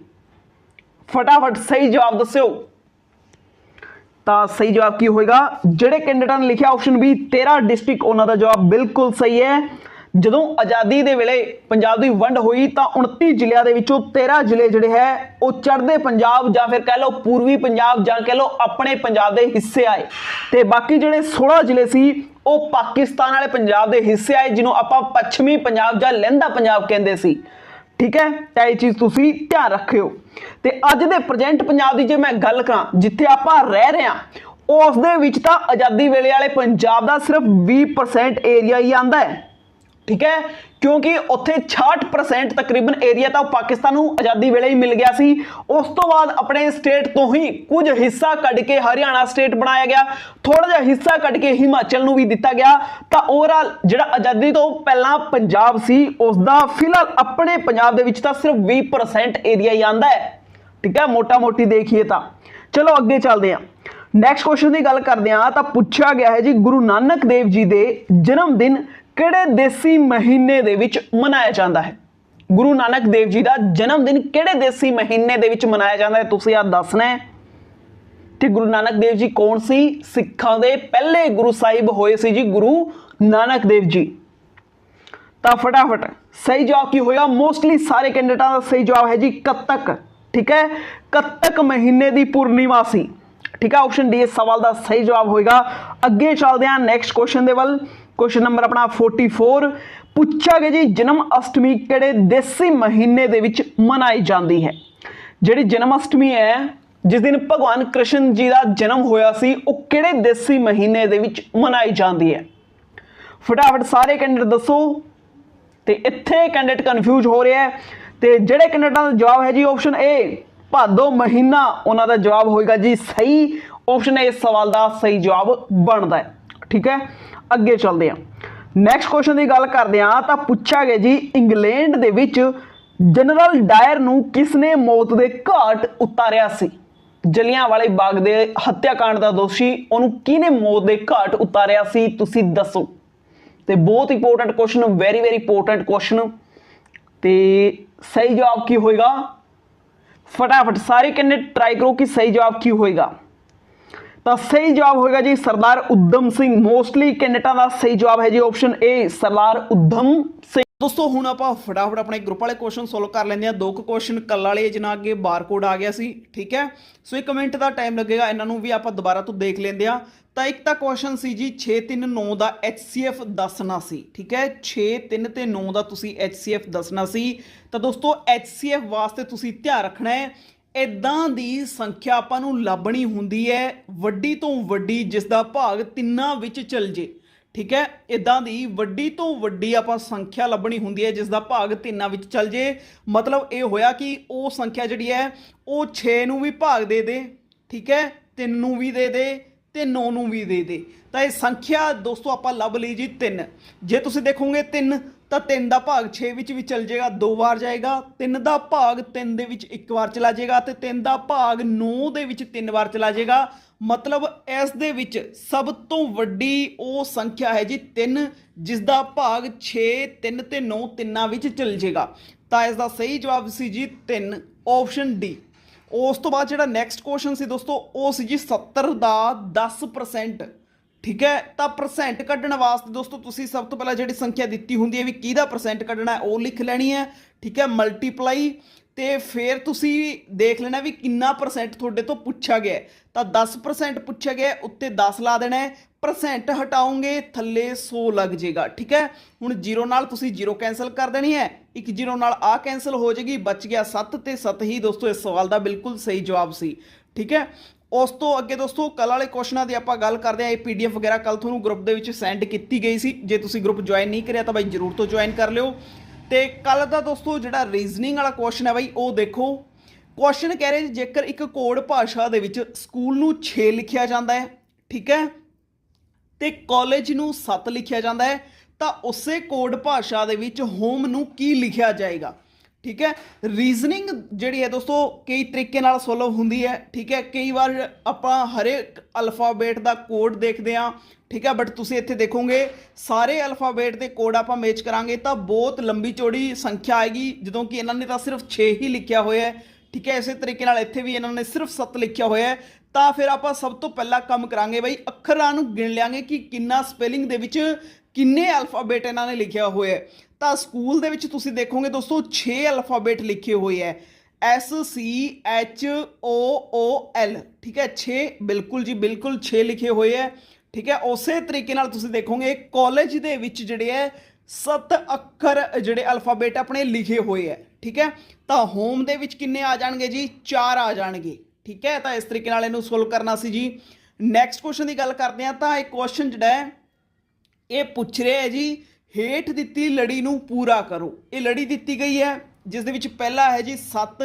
ਫਟਾਫਟ ਸਹੀ ਜਵਾਬ ਦੱਸਿਓ। ਤਾਂ ਸਹੀ ਜਵਾਬ ਕੀ ਹੋਏਗਾ? ਜਿਹੜੇ ਕੈਂਡੀਡੇਟਾਂ ਨੇ ਲਿਖਿਆ ਆਪਸ਼ਨ ਬੀ 13 ਡਿਸਟ੍ਰਿਕਟ ਉਹਨਾਂ ਦਾ ਜਵਾਬ ਬਿਲਕੁਲ ਸਹੀ ਹੈ। ਜਦੋਂ ਆਜ਼ਾਦੀ ਦੇ ਵੇਲੇ ਪੰਜਾਬ ਦੀ ਵੰਡ ਹੋਈ ਤਾਂ 29 ਜ਼ਿਲ੍ਹਿਆਂ ਦੇ ਵਿੱਚੋਂ 13 ਜ਼ਿਲ੍ਹੇ ਜਿਹੜੇ ਹੈ, ਉਹ ਚੜ੍ਹਦੇ ਪੰਜਾਬ ਜਾਂ ਫਿਰ ਕਹਿ ਲਓ ਪੂਰਬੀ ਪੰਜਾਬ ਜਾਂ ਕਹਿ ਲਓ ਆਪਣੇ ਪੰਜਾਬ ਦੇ ਹਿੱਸੇ ਆਏ। ਤੇ ਬਾਕੀ ਜਿਹੜੇ 16 ਜ਼ਿਲ੍ਹੇ ਸੀ, ਉਹ ਪਾਕਿਸਤਾਨ ਵਾਲੇ ਪੰਜਾਬ ਦੇ ਹਿੱਸੇ ਆਏ, ਜਿਹਨੂੰ ਆਪਾਂ ਪੱਛਮੀ ਪੰਜਾਬ ਜਾਂ ਲਹਿੰਦਾ ਪੰਜਾਬ ਕਹਿੰਦੇ ਸੀ। ਠੀਕ ਹੈ, ਤਾਂ ਇਹ ਚੀਜ਼ ਤੁਸੀਂ ਧਿਆਨ ਰੱਖਿਓ। ਤੇ ਅੱਜ ਦੇ ਪ੍ਰੈਜ਼ੈਂਟ ਪੰਜਾਬ ਦੀ ਜੇ ਮੈਂ ਗੱਲ ਕਰਾਂ, ਜਿੱਥੇ ਆਪਾਂ ਰਹਿ ਰਹੇ ਹਾਂ, ਉਸ ਦੇ ਵਿੱਚ ਤਾਂ ਆਜ਼ਾਦੀ ਵੇਲੇ ਵਾਲੇ ਪੰਜਾਬ ਦਾ ਸਿਰਫ 20% ਏਰੀਆ ਹੀ ਆਂਦਾ ਹੈ। ਠੀਕ ਹੈ? ਕਿਉਂਕਿ ਉੱਥੇ 66% ਤਕਰੀਬਨ ਏਰੀਆ ਤਾਂ ਪਾਕਿਸਤਾਨ ਨੂੰ ਆਜ਼ਾਦੀ ਵੇਲੇ ਹੀ ਮਿਲ ਗਿਆ ਸੀ। ਉਸ ਤੋਂ ਬਾਅਦ ਆਪਣੇ ਸਟੇਟ ਤੋਂ ਹੀ ਕੁਝ ਹਿੱਸਾ ਕੱਢ ਕੇ ਹਰਿਆਣਾ ਸਟੇਟ ਬਣਾਇਆ ਗਿਆ। ਥੋੜਾ ਜਿਹਾ ਹਿੱਸਾ ਕੱਢ ਕੇ ਹਿਮਾਚਲ ਨੂੰ ਵੀ ਦਿੱਤਾ ਗਿਆ। ਤਾਂ ਓਵਰਆਲ ਜਿਹੜਾ ਆਜ਼ਾਦੀ ਤੋਂ ਪਹਿਲਾਂ ਪੰਜਾਬ ਸੀ ਉਸ ਦਾ ਫਿਲਹਾਲ ਆਪਣੇ ਪੰਜਾਬ ਦੇ ਵਿੱਚ ਤਾਂ ਸਿਰਫ 20% ਏਰੀਆ ਹੀ ਆਂਦਾ ਹੈ। ਠੀਕ ਹੈ? ਮੋਟਾ ਮੋਟੀ ਦੇਖੀਏ ਤਾਂ। ਚਲੋ ਅੱਗੇ ਚੱਲਦੇ ਹਾਂ। ਨੈਕਸਟ ਕੁਐਸਚਨ ਦੀ ਗੱਲ ਕਰਦੇ ਹਾਂ। ਤਾਂ ਪੁੱਛਿਆ ਗਿਆ ਹੈ ਜੀ, ਗੁਰੂ ਨਾਨਕ ਦੇਵ ਜੀ ਦੇ ਜਨਮ ਦਿਨ ਕਿਹੜੇ ਦੇਸੀ ਮਹੀਨੇ ਦੇ ਵਿੱਚ ਮਨਾਇਆ ਜਾਂਦਾ ਹੈ? ਗੁਰੂ ਨਾਨਕ ਦੇਵ ਜੀ ਦਾ ਜਨਮ ਦਿਨ ਕਿਹੜੇ ਦੇਸੀ ਮਹੀਨੇ ਦੇ ਵਿੱਚ ਮਨਾਇਆ ਜਾਂਦਾ ਹੈ? ਤੁਸੀਂ ਆ ਦੱਸਣਾ ਹੈ। ਤੇ ਗੁਰੂ ਨਾਨਕ ਦੇਵ ਜੀ ਕੌਣ ਸੀ? ਸਿੱਖਾਂ ਦੇ ਪਹਿਲੇ ਗੁਰੂ ਸਾਹਿਬ ਹੋਏ ਸੀ ਜੀ ਗੁਰੂ ਨਾਨਕ ਦੇਵ ਜੀ। ਤਾਂ ਫਟਾਫਟ, ਸਹੀ ਜਵਾਬ ਕੀ ਹੋਏਗਾ? ਮੋਸਟਲੀ ਸਾਰੇ ਕੈਂਡੀਡੇਟਾਂ ਦਾ ਸਹੀ ਜਵਾਬ ਹੈ ਜੀ ਕੱਤਕ, ਠੀਕ ਹੈ? ਕੱਤਕ ਮਹੀਨੇ ਦੀ ਪੂਰਨਿਮਾ ਸੀ। ਠੀਕ ਹੈ ਆਪਸ਼ਨ ਡੀ ਇਸ ਸਵਾਲ ਦਾ ਸਹੀ ਜਵਾਬ ਹੋਏਗਾ। ਅੱਗੇ ਚੱਲਦੇ ਹਾਂ ਨੈਕਸਟ ਕੁਐਸਚਨ ਦੇ ਵੱਲ। ਕੁਐਸਚਨ ਨੰਬਰ ਆਪਣਾ 44 ਪੁੱਛਿਆ ਗਿਆ ਜੀ ਜਨਮ ਅਸ਼ਟਮੀ ਕਿਹੜੇ ਦੇਸੀ ਮਹੀਨੇ ਦੇ ਵਿੱਚ ਮਨਾਈ ਜਾਂਦੀ ਹੈ? ਜਿਹੜੀ ਜਨਮ ਅਸ਼ਟਮੀ ਹੈ, ਜਿਸ ਦਿਨ ਭਗਵਾਨ ਕ੍ਰਿਸ਼ਨ ਜੀ ਦਾ ਜਨਮ ਹੋਇਆ ਸੀ, ਉਹ ਕਿਹੜੇ ਦੇਸੀ ਮਹੀਨੇ ਦੇ ਵਿੱਚ ਮਨਾਈ ਜਾਂਦੀ ਹੈ? ਫਟਾਫਟ ਸਾਰੇ ਕੈਂਡੀਡੇਟ ਦੱਸੋ। ਤੇ ਇੱਥੇ ਕੈਂਡੀਡੇਟ ਕਨਫਿਊਜ਼ ਹੋ ਰਿਹਾ ਹੈ। ਤੇ ਜਿਹੜੇ ਕੈਂਡੀਡੇਟਾਂ ਦਾ ਜਵਾਬ ਹੈ ਜੀ ਆਪਸ਼ਨ ਏ ਭਾਦੋ ਮਹੀਨਾ ਉਹਨਾਂ ਦਾ ਜਵਾਬ ਹੋਏਗਾ ਜੀ ਸਹੀ। ਆਪਸ਼ਨ ਏ ਇਸ ਸਵਾਲ ਦਾ ਸਹੀ ਜਵਾਬ ਬਣਦਾ ਹੈ। ਠੀਕ ਹੈ? ਅੱਗੇ ਚੱਲਦੇ ਹਾਂ। ਨੈਕਸਟ ਕੁਐਸਚਨ ਦੀ ਗੱਲ ਕਰਦੇ ਹਾਂ, ਤਾਂ ਪੁੱਛਿਆ ਗਿਆ ਜੀ, ਇੰਗਲੈਂਡ ਦੇ ਵਿੱਚ ਜਨਰਲ ਡਾਇਰ ਨੂੰ ਕਿਸਨੇ ਮੌਤ ਦੇ ਘਾਟ ਉਤਾਰਿਆ ਸੀ? ਜਲਿਆਂ ਵਾਲੇ ਬਾਗ ਦੇ ਹੱਤਿਆਕਾਂਡ ਦਾ ਦੋਸ਼ੀ, ਉਹਨੂੰ ਕਿਹਨੇ ਮੌਤ ਦੇ ਘਾਟ ਉਤਾਰਿਆ ਸੀ, ਤੁਸੀਂ ਦੱਸੋ? ਤੇ ਬਹੁਤ important question very very important question ਤੇ ਸਹੀ ਜਵਾਬ ਕੀ ਹੋਏਗਾ? ਫਟਾਫਟ ਸਾਰੇ ਕਹਿੰਦੇ ਟਰਾਈ ਕਰੋ ਕਿ ਸਹੀ ਜਵਾਬ ਕੀ ਹੋਏਗਾ। ਤਾਂ ਸਹੀ ਜਵਾਬ ਹੋਏਗਾ ਜੀ ਸਰਦਾਰ ਉਦਮ ਸਿੰਘ। ਮੋਸਟਲੀ ਕੈਨੇਡਾ ਦਾ ਸਹੀ ਜਵਾਬ ਹੈ ਜੀ ਆਪਸ਼ਨ ਏ ਸਰਦਾਰ ਉਦਮ ਸਿੰਘ। ਦੋਸਤੋ, ਹੁਣ ਆਪਾਂ ਫਟਾਫਟ ਆਪਣੇ ਗਰੁੱਪ ਵਾਲੇ ਕੁਐਸਚਨ ਸੋਲਵ ਕਰ ਲੈਂਦੇ ਆ ਦੋ ਕੁ ਕੁਐਸਚਨ ਕੱਲ ਵਾਲੇ ਜਿਨ੍ਹਾਂ ਅੱਗੇ ਬਾਰਕੋਡ ਆ ਗਿਆ ਸੀ, ਠੀਕ ਹੈ? ਸੋ ਇੱਕ ਮਿੰਟ ਦਾ ਟਾਈਮ ਲੱਗੇਗਾ, ਇਹਨਾਂ ਨੂੰ ਵੀ ਆਪਾਂ ਦੁਬਾਰਾ ਤੋਂ ਦੇਖ ਲੈਂਦੇ ਆ ਤਾਂ ਇੱਕ ਤਾਂ ਕੁਐਸਚਨ ਸੀ ਜੀ 639 ਦਾ HCF ਦੱਸਣਾ ਸੀ, ਠੀਕ ਹੈ? 6 3 ਤੇ 9 ਦਾ ਤੁਸੀਂ HCF ਦੱਸਣਾ ਸੀ। ਤਾਂ ਦੋਸਤੋ HCF ਵਾਸਤੇ ਤੁਸੀਂ ਧਿਆਨ ਰੱਖਣਾ ਹੈ ਇਦਾਂ ਦੀ ਸੰਖਿਆ ਆਪਾਂ ਨੂੰ ਲੱਭਣੀ ਹੁੰਦੀ ਹੈ, ਵੱਡੀ ਤੋਂ ਵੱਡੀ ਜਿਸ ਦਾ ਭਾਗ ਤਿੰਨਾਂ ਵਿੱਚ ਚਲ ਜੇ। ਠੀਕ ਹੈ? ਇਦਾਂ ਦੀ ਵੱਡੀ ਤੋਂ ਵੱਡੀ ਆਪਾਂ ਸੰਖਿਆ ਲੱਭਣੀ ਹੁੰਦੀ ਹੈ ਜਿਸ ਦਾ ਭਾਗ ਤਿੰਨਾਂ ਵਿੱਚ ਚੱਲ ਜੇ। ਮਤਲਬ ਇਹ ਹੋਇਆ ਕਿ ਉਹ ਸੰਖਿਆ ਜਿਹੜੀ ਹੈ, ਉਹ 6 ਨੂੰ ਵੀ ਭਾਗ ਦੇ ਦੇ, ਠੀਕ ਹੈ? 3 ਨੂੰ ਵੀ ਦੇ ਦੇ ਤੇ 9 ਨੂੰ ਵੀ ਦੇ ਦੇ। ਤਾਂ ਇਹ ਸੰਖਿਆ ਦੋਸਤੋ ਆਪਾਂ ਲੱਭ ਲਈ ਜੀ 3 ਜੇ ਤੁਸੀਂ ਦੇਖੋਗੇ 3 ਤਾਂ 3 ਦਾ ਭਾਗ 6 ਵਿੱਚ ਵੀ ਚਲ ਜਾਏਗਾ, ਦੋ ਵਾਰ ਜਾਏਗਾ 3 ਦਾ ਭਾਗ 3 ਦੇ ਵਿੱਚ ਇੱਕ ਵਾਰ ਚਲਾ ਜਾਏਗਾ ਤੇ 3 ਦਾ ਭਾਗ 9 ਦੇ ਵਿੱਚ ਤਿੰਨ ਵਾਰ ਚਲਾ ਜਾਏਗਾ। ਮਤਲਬ ਇਸ ਦੇ ਵਿੱਚ ਸਭ ਤੋਂ ਵੱਡੀ ਉਹ ਸੰਖਿਆ ਹੈ ਜੀ 3 ਜਿਸ ਦਾ ਭਾਗ 6 3 ਤੇ 9 ਤਿੰਨਾਂ ਵਿੱਚ ਚਲ ਜਾਏਗਾ। ਤਾਂ ਇਸ ਦਾ ਸਹੀ ਜਵਾਬ ਸੀ ਜੀ 3 ਆਪਸ਼ਨ ਡੀ ਉਸ ਤੋਂ ਬਾਅਦ ਜਿਹੜਾ ਨੈਕਸਟ ਕੁਐਸਚਨ ਸੀ ਦੋਸਤੋ, ਉਹ ਸੀ ਜੀ 70 ਦਾ 10% ਠੀਕ ਹੈ? ਤਾਂ ਪਰਸੈਂਟ ਕੱਢਣ ਵਾਸਤੇ ਦੋਸਤੋ, ਤੁਸੀਂ ਸਭ ਤੋਂ ਪਹਿਲਾਂ ਜਿਹੜੀ ਸੰਖਿਆ ਦਿੱਤੀ ਹੁੰਦੀ ਹੈ ਵੀ ਕਿਹਦਾ ਪਰਸੈਂਟ ਕੱਢਣਾ ਹੈ, ਉਹ ਲਿਖ ਲੈਣੀ ਹੈ, ਠੀਕ ਹੈ? ਮਲਟੀਪਲਾਈ ਤੇ ਫਿਰ ਤੁਸੀਂ ਦੇਖ ਲੈਣਾ ਵੀ ਕਿੰਨਾ ਪਰਸੈਂਟ ਤੁਹਾਡੇ ਤੋਂ ਪੁੱਛਿਆ ਗਿਆ ਤਾਂ 10% ਪੁੱਛਿਆ ਗਿਆ ਉੱਤੇ 10 ਲਾ ਦੇਣਾ ਹੈ ਪਰਸੈਂਟ ਹਟਾਓਗੇ, ਥੱਲੇ 100 ਲੱਗ ਜਾਏਗਾ, ਠੀਕ ਹੈ? ਹੁਣ 0 ਨਾਲ ਤੁਸੀਂ 0 ਕੈਨਸਲ ਕਰ ਦੇਣੀ ਹੈ, ਇੱਕ 0 ਨਾਲ ਆ ਕੈਨਸਲ ਹੋ ਜਾਏਗੀ, ਬਚ ਗਿਆ 7 ਤੇ 7 ਹੀ ਦੋਸਤੋ, ਇਸ ਸਵਾਲ ਦਾ ਬਿਲਕੁਲ ਸਹੀ ਜਵਾਬ ਸੀ, ਠੀਕ ਹੈ? ਉਸ ਤੋਂ ਅੱਗੇ ਦੋਸਤੋ ਕੱਲ ਵਾਲੇ ਕੁਐਸਚਨਾਂ ਦੀ ਆਪਾਂ ਗੱਲ ਕਰਦੇ ਹਾਂ। ਇਹ ਪੀਡੀਐਫ ਵਗੈਰਾ ਕੱਲ ਤੁਹਾਨੂੰ ਗਰੁੱਪ ਦੇ ਵਿੱਚ ਸੈਂਡ ਕੀਤੀ ਗਈ ਸੀ। ਜੇ ਤੁਸੀਂ ਗਰੁੱਪ ਜੁਆਇਨ ਨਹੀਂ ਕਰਿਆ ਤਾਂ ਬਾਈ ਜਰੂਰ ਤੋਂ ਜੁਆਇਨ ਕਰ ਲਿਓ। ਤੇ ਕੱਲ ਦਾ ਦੋਸਤੋ, ਜਿਹੜਾ ਰੀਜ਼ਨਿੰਗ ਵਾਲਾ ਕੁਐਸਚਨ ਹੈ ਬਾਈ, ਉਹ ਦੇਖੋ। ਕੁਐਸਚਨ ਕਹਿ ਰਹੇ ਜੇਕਰ ਇੱਕ ਕੋਡ ਭਾਸ਼ਾ ਦੇ ਵਿੱਚ ਸਕੂਲ ਨੂੰ 6 ਲਿਖਿਆ ਜਾਂਦਾ ਹੈ, ਠੀਕ ਹੈ? ਤੇ ਕਾਲਜ ਨੂੰ 7 ਲਿਖਿਆ ਜਾਂਦਾ ਹੈ, ਤਾਂ ਉਸੇ ਕੋਡ ਭਾਸ਼ਾ ਦੇ ਵਿੱਚ ਹੋਮ ਨੂੰ ਕੀ ਲਿਖਿਆ ਜਾਏਗਾ? ਠੀਕ ਹੈ? ਰੀਜ਼ਨਿੰਗ ਜਿਹੜੀ ਹੈ ਦੋਸਤੋ, ਕਈ ਤਰੀਕੇ ਨਾਲ ਸੋਲਵ ਹੁੰਦੀ ਹੈ, ਠੀਕ ਹੈ? ਕਈ ਵਾਰ ਆਪਾਂ ਹਰੇਕ ਅਲਫਾਬੇਟ ਦਾ ਕੋਡ ਦੇਖਦੇ ਹਾਂ, ਠੀਕ ਹੈ? ਬਟ ਤੁਸੀਂ ਇੱਥੇ ਦੇਖੋਗੇ, ਸਾਰੇ ਅਲਫਾਬੇਟ ਦੇ ਕੋਡ ਆਪਾਂ ਮੈਚ ਕਰਾਂਗੇ ਤਾਂ ਬਹੁਤ ਲੰਬੀ ਚੌੜੀ ਸੰਖਿਆ ਆਏਗੀ। ਜਦੋਂ ਕਿ ਇਹਨਾਂ ਨੇ ਤਾਂ ਸਿਰਫ 6 ਹੀ ਲਿਖਿਆ ਹੋਇਆ ਹੈ, ਠੀਕ ਹੈ? ਇਸੇ ਤਰੀਕੇ ਨਾਲ ਇੱਥੇ ਵੀ ਇਹਨਾਂ ਨੇ ਸਿਰਫ 7 ਲਿਖਿਆ ਹੋਇਆ ਹੈ। ਤਾਂ ਫਿਰ ਆਪਾਂ ਸਭ ਤੋਂ ਪਹਿਲਾਂ ਕੰਮ ਕਰਾਂਗੇ ਬਈ ਅੱਖਰਾਂ ਨੂੰ ਗਿਣ ਲਿਆਂਗੇ ਕਿ ਕਿੰਨਾ ਸਪੈਲਿੰਗ ਦੇ ਵਿੱਚ ਕਿੰਨੇ ਅਲਫਾਬੇਟ ਇਹਨਾਂ ਨੇ ਲਿਖਿਆ ਹੋਇਆ ਹੈ? ਤਾਂ ਸਕੂਲ ਦੇ ਵਿੱਚ ਤੁਸੀਂ ਦੇਖੋਗੇ ਦੋਸਤੋ 6 ਅਲਫਾਬੇਟ ਲਿਖੇ ਹੋਏ ਹੈ। S C H O O L, ਠੀਕ ਹੈ? 6 ਬਿਲਕੁਲ ਜੀ, ਬਿਲਕੁਲ 6 ਲਿਖੇ ਹੋਏ ਹੈ। ਠੀਕ ਹੈ? ਉਸੇ ਤਰੀਕੇ ਨਾਲ ਤੁਸੀਂ ਦੇਖੋਗੇ ਕਾਲਜ ਦੇ ਵਿੱਚ ਜਿਹੜੇ ਹੈ, ਸੱਤ ਅੱਖਰ ਜਿਹੜੇ ਅਲਫਾਬੇਟ ਆਪਣੇ ਲਿਖੇ ਹੋਏ ਹੈ। ਠੀਕ ਹੈ? ਤਾਂ ਹੋਮ ਦੇ ਵਿੱਚ ਕਿੰਨੇ ਆ ਜਾਣਗੇ ਜੀ? 4 ਆ ਜਾਣਗੇ। ਠੀਕ ਹੈ? ਤਾਂ ਇਸ ਤਰੀਕੇ ਨਾਲ ਇਹਨੂੰ ਸੋਲਵ ਕਰਨਾ ਸੀ ਜੀ। ਨੈਕਸਟ ਕੁਐਸਚਨ ਦੀ ਗੱਲ ਕਰਦੇ ਹਾਂ। ਤਾਂ ਇਹ ਕੁਐਸਚਨ ਜਿਹੜਾ ਹੈ ਇਹ ਪੁੱਛ ਰਿਹਾ ਹੈ ਜੀ, ਹੇਠ ਦਿੱਤੀ ਲੜੀ ਨੂੰ ਪੂਰਾ ਕਰੋ। ਇਹ ਲੜੀ ਦਿੱਤੀ ਗਈ ਹੈ, ਜਿਸ ਦੇ ਵਿੱਚ ਪਹਿਲਾ ਹੈ ਜੀ 7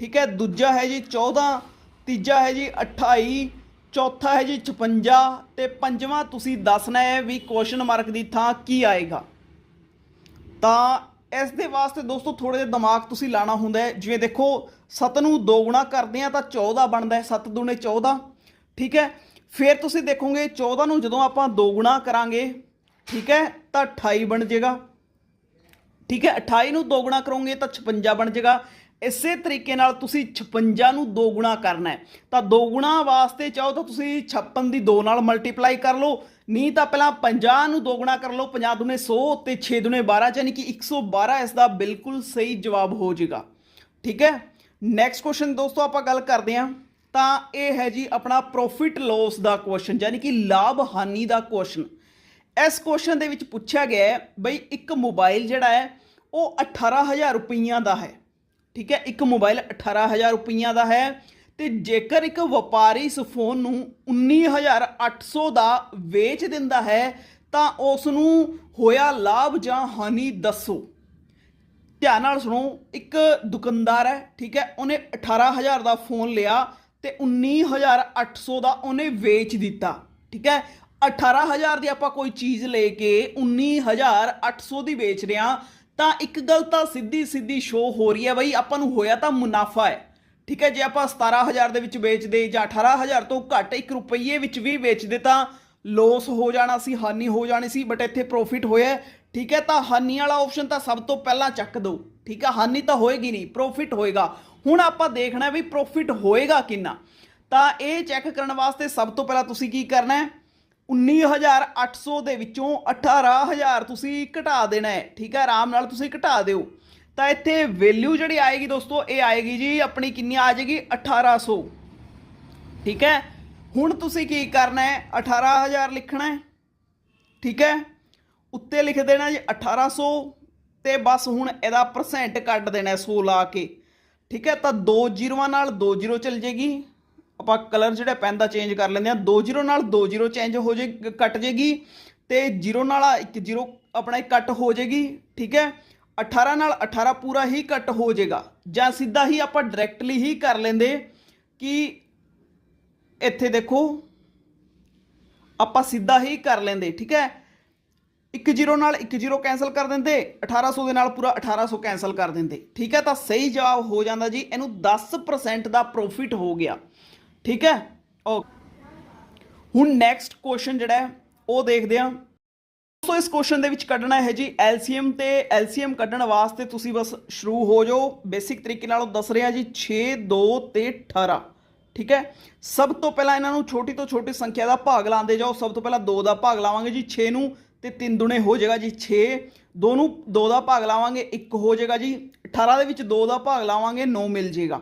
ਠੀਕ ਹੈ, ਦੂਜਾ ਹੈ ਜੀ 14 ਤੀਜਾ ਹੈ ਜੀ 28 ਚੌਥਾ ਹੈ ਜੀ 56 ਤੇ ਪੰਜਵਾਂ ਤੁਸੀਂ ਦੱਸਣਾ ਹੈ ਵੀ ਕੁਐਸਚਨ ਮਾਰਕ ਦੀ ਥਾਂ ਕੀ ਆਏਗਾ। ਤਾਂ ਇਸ ਦੇ ਵਾਸਤੇ ਦੋਸਤੋ ਥੋੜੇ ਜਿਹਾ ਦਿਮਾਗ ਤੁਸੀਂ ਲਾਣਾ ਹੁੰਦਾ ਹੈ। ਜਿਵੇਂ ਦੇਖੋ 7 ਨੂੰ 2 ਗੁਣਾ ਕਰਦੇ ਆ ਤਾਂ 14 ਬਣਦਾ ਹੈ। 7 ਦੂਣੇ 14 ਠੀਕ ਹੈ। ਫਿਰ ਤੁਸੀਂ ਦੇਖੋਗੇ 14 ਨੂੰ ਜਦੋਂ ਆਪਾਂ 2 ਗੁਣਾ ਕਰਾਂਗੇ ਠੀਕ ਹੈ? ਤਾਂ 28 ਬਣ ਜਾਏਗਾ ਠੀਕ ਹੈ? 28 ਨੂੰ 2 ਗੁਣਾ ਕਰੋਗੇ ਤਾਂ 56 ਬਣ ਜਾਏਗਾ ਇਸੇ ਤਰੀਕੇ ਨਾਲ ਤੁਸੀਂ 56 ਨੂੰ 2 ਗੁਣਾ ਕਰਨਾ ਹੈ। ਤਾਂ 2 ਗੁਣਾ ਵਾਸਤੇ ਚਾਹੋ ਤਾਂ ਤੁਸੀਂ 56 ਦੀ 2 ਨਾਲ ਮਲਟੀਪਲਾਈ ਕਰ ਲਓ। ਨਹੀਂ ਤਾਂ ਪਹਿਲਾਂ 50 ਨੂੰ 2 ਗੁਣਾ ਕਰ ਲਓ। 50 ਦੁਨੇ 100 ਤੇ 6 ਦੁਨੇ 12 ਯਾਨੀ ਕਿ 112 ਇਸ ਦਾ ਬਿਲਕੁਲ ਸਹੀ ਜਵਾਬ ਹੋ ਜਾਏਗਾ ਠੀਕ ਹੈ? ਨੈਕਸਟ ਕੁਐਸਚਨ ਦੋਸਤੋ ਆਪਾਂ ਗੱਲ ਕਰਦੇ ਹਾਂ। ਤਾਂ ਇਹ ਹੈ ਜੀ ਆਪਣਾ ਪ੍ਰੋਫਿਟ ਲਾਸ ਦਾ ਕੁਐਸਚਨ ਯਾਨੀ ਕਿ ਲਾਭ ਹਾਨੀ ਦਾ ਕੁਐਸਚਨ ਇਸ ਕੁਐਸਚਨ ਦੇ ਵਿੱਚ ਪੁੱਛਿਆ ਗਿਆ ਹੈ ਬਈ ਇੱਕ ਮੋਬਾਈਲ ਜਿਹੜਾ ਹੈ, ਉਹ 18000 ਰੁਪਈਆਂ ਦਾ ਹੈ। ਠੀਕ ਹੈ, ਇੱਕ ਮੋਬਾਈਲ 18000 ਰੁਪਈਆਂ ਦਾ ਹੈ ਤੇ ਜੇਕਰ ਇੱਕ ਵਪਾਰੀ ਇਸ ਫੋਨ ਨੂੰ 19800 ਦਾ ਵੇਚ ਦਿੰਦਾ ਹੈ, ਤਾਂ ਉਸ ਨੂੰ ਹੋਇਆ ਲਾਭ ਜਾਂ ਹਾਨੀ ਦੱਸੋ। ਧਿਆਨ ਨਾਲ ਸੁਣੋ, ਇੱਕ ਦੁਕਾਨਦਾਰ ਹੈ, ਠੀਕ ਹੈ, ਉਹਨੇ 18000 ਦਾ ਫੋਨ ਲਿਆ ਤੇ 19800 ਦਾ ਉਹਨੇ ਵੇਚ ਦਿੱਤਾ। ਠੀਕ ਹੈ 18000 ਦੀ ਆਪਾਂ ਕੋਈ ਚੀਜ਼ ਲੈ ਕੇ 19800 ਦੀ ਵੇਚ ਰਹੇ ਹਾਂ, ਤਾਂ ਇੱਕ ਗੱਲ ਤਾਂ ਸਿੱਧੀ ਸਿੱਧੀ ਸ਼ੋ ਹੋ ਰਹੀ ਹੈ ਬਈ, ਆਪਾਂ ਨੂੰ ਹੋਇਆ ਤਾਂ ਮੁਨਾਫਾ ਹੈ। ਠੀਕ ਹੈ, ਜੇ ਆਪਾਂ 17000 ਦੇ ਵਿੱਚ ਵੇਚਦੇ ਜਾਂ 18000 ਤੋਂ ਘੱਟ 1 ਰੁਪਈਏ ਵਿੱਚ ਵੀ ਵੇਚਦੇ ਤਾਂ ਲੋਸ ਹੋ ਜਾਣਾ ਸੀ, ਹਾਨੀ ਹੋ ਜਾਣੀ ਸੀ ਬਟ ਇੱਥੇ ਪ੍ਰੋਫਿਟ ਹੋਇਆ ਠੀਕ ਹੈ, ਤਾਂ ਹਾਨੀ ਵਾਲਾ ਆਪਸ਼ਨ ਤਾਂ ਸਭ ਤੋਂ ਪਹਿਲਾਂ ਚੱਕ ਦਿਓ। ਠੀਕ ਹੈ, ਹਾਨੀ ਤਾਂ ਹੋਏਗੀ ਨਹੀਂ ਪ੍ਰੋਫਿਟ ਹੋਏਗਾ। ਹੁਣ ਆਪਾਂ ਦੇਖਣਾ ਵੀ ਪ੍ਰੋਫਿਟ ਹੋਏਗਾ ਕਿੰਨਾ। ਤਾਂ ਇਹ ਚੈੱਕ ਕਰਨ ਵਾਸਤੇ ਸਭ ਤੋਂ ਪਹਿਲਾਂ ਤੁਸੀਂ ਕੀ ਕਰਨਾ ਹੈ? 19800 ਦੇ ਵਿੱਚੋਂ 18000 ਤੁਸੀਂ ਘਟਾ ਦੇਣਾ ਹੈ। ਠੀਕ ਹੈ, ਆਰਾਮ ਨਾਲ ਤੁਸੀਂ ਘਟਾ ਦਿਓ। ਤਾਂ ਇੱਥੇ ਵੈਲਿਊ ਜਿਹੜੀ ਆਏਗੀ ਦੋਸਤੋ, ਇਹ ਆਏਗੀ ਜੀ ਆਪਣੀ ਕਿੰਨੀ ਆ ਜਾਏਗੀ? 1800 ਠੀਕ ਹੈ, ਹੁਣ ਤੁਸੀਂ ਕੀ ਕਰਨਾ ਹੈ? 18000 ਲਿਖਣਾ ਹੈ। ਠੀਕ ਹੈ, ਉੱਤੇ ਲਿਖ ਦੇਣਾ ਜੀ 1800 ਤੇ ਬਸ ਹੁਣ ਇਹਦਾ ਪਰਸੈਂਟ ਕੱਟ ਦੇਣਾ 100 ਲਾ ਕੇ। ਠੀਕ ਹੈ, ਤਾਂ ਦੋ ਜ਼ੀਰੋਆਂ ਨਾਲ ਦੋ ਜ਼ੀਰੋ ਚਲ ਜੇਗੀ। ਆਪਾਂ ਕਲਰ ਜਿਹੜਾ ਪੈਨ ਦਾ ਚੇਂਜ ਕਰ ਲੈਂਦੇ ਆ ਦੋ ਜ਼ੀਰੋ ਨਾਲ ਦੋ ਜ਼ੀਰੋ ਚੇਂਜ ਹੋ ਜੇ, ਕੱਟ ਜੇਗੀ ਤੇ ਜ਼ੀਰੋ ਨਾਲ ਇੱਕ ਜ਼ੀਰੋ ਆਪਣਾ ਇੱਕ ਕੱਟ ਹੋ ਜੇਗੀ, ਠੀਕ ਹੈ? 18 ਨਾਲ 18 ਪੂਰਾ ਹੀ ਕੱਟ ਹੋ ਜਾਏਗਾ ਜਾਂ ਸਿੱਧਾ ਹੀ ਆਪਾਂ ਡਾਇਰੈਕਟਲੀ ਹੀ ਕਰ ਲੈਂਦੇ ਕਿ ਇੱਥੇ ਦੇਖੋ, ਆਪਾਂ ਸਿੱਧਾ ਹੀ ਕਰ ਲੈਂਦੇ, ਠੀਕ ਹੈ? 1 0 ਨਾਲ 1 0 ਕੈਨਸਲ ਕਰ ਦਿੰਦੇ 1800 ਦੇ ਨਾਲ ਪੂਰਾ 1800 ਕੈਨਸਲ ਕਰ ਦਿੰਦੇ, ਠੀਕ ਹੈ? ਤਾਂ ਸਹੀ ਜਵਾਬ ਹੋ ਜਾਂਦਾ ਜੀ, ਇਹਨੂੰ 10% ਦਾ ਪ੍ਰੋਫਿਟ ਹੋ ਗਿਆ। ਠੀਕ ਹੈ? ਓ ਹੁਣ ਨੈਕਸਟ ਕੁਐਸਚਨ ਜਿਹੜਾ ਉਹ ਦੇਖਦੇ ਹਾਂ। ਸੋ ਇਸ ਕੁਐਸਚਨ ਦੇ ਵਿੱਚ ਕੱਢਣਾ ਹੈ ਜੀ, LCM ਤੇ LCM ਕੱਢਣ ਵਾਸਤੇ ਤੁਸੀਂ ਬਸ ਸ਼ੁਰੂ ਹੋ ਜਾਓ। ਬੇਸਿਕ ਤਰੀਕੇ ਨਾਲ ਉਹ ਦੱਸ ਰਿਹਾ ਜੀ 6 2 ਤੇ 18 ਠੀਕ ਹੈ? ਸਭ ਤੋਂ ਪਹਿਲਾਂ ਇਹਨਾਂ ਨੂੰ ਛੋਟੀ ਤੋਂ ਛੋਟੀ ਸੰਖਿਆ ਦਾ ਭਾਗ ਲਾਉਂਦੇ ਜਾਓ। ਸਭ ਤੋਂ ਪਹਿਲਾਂ 2 ਦਾ ਭਾਗ ਲਾਵਾਂਗੇ ਜੀ 6 ਨੂੰ ਤੇ 3 ਦੁਣੇ ਹੋ ਜਾਏਗਾ ਜੀ 6 2 ਨੂੰ 2 ਦਾ ਭਾਗ ਲਾਵਾਂਗੇ 1 ਹੋ ਜਾਏਗਾ ਜੀ 18 ਦੇ ਵਿੱਚ 2 ਦਾ ਭਾਗ ਲਾਵਾਂਗੇ 9 ਮਿਲ ਜਾਏਗਾ।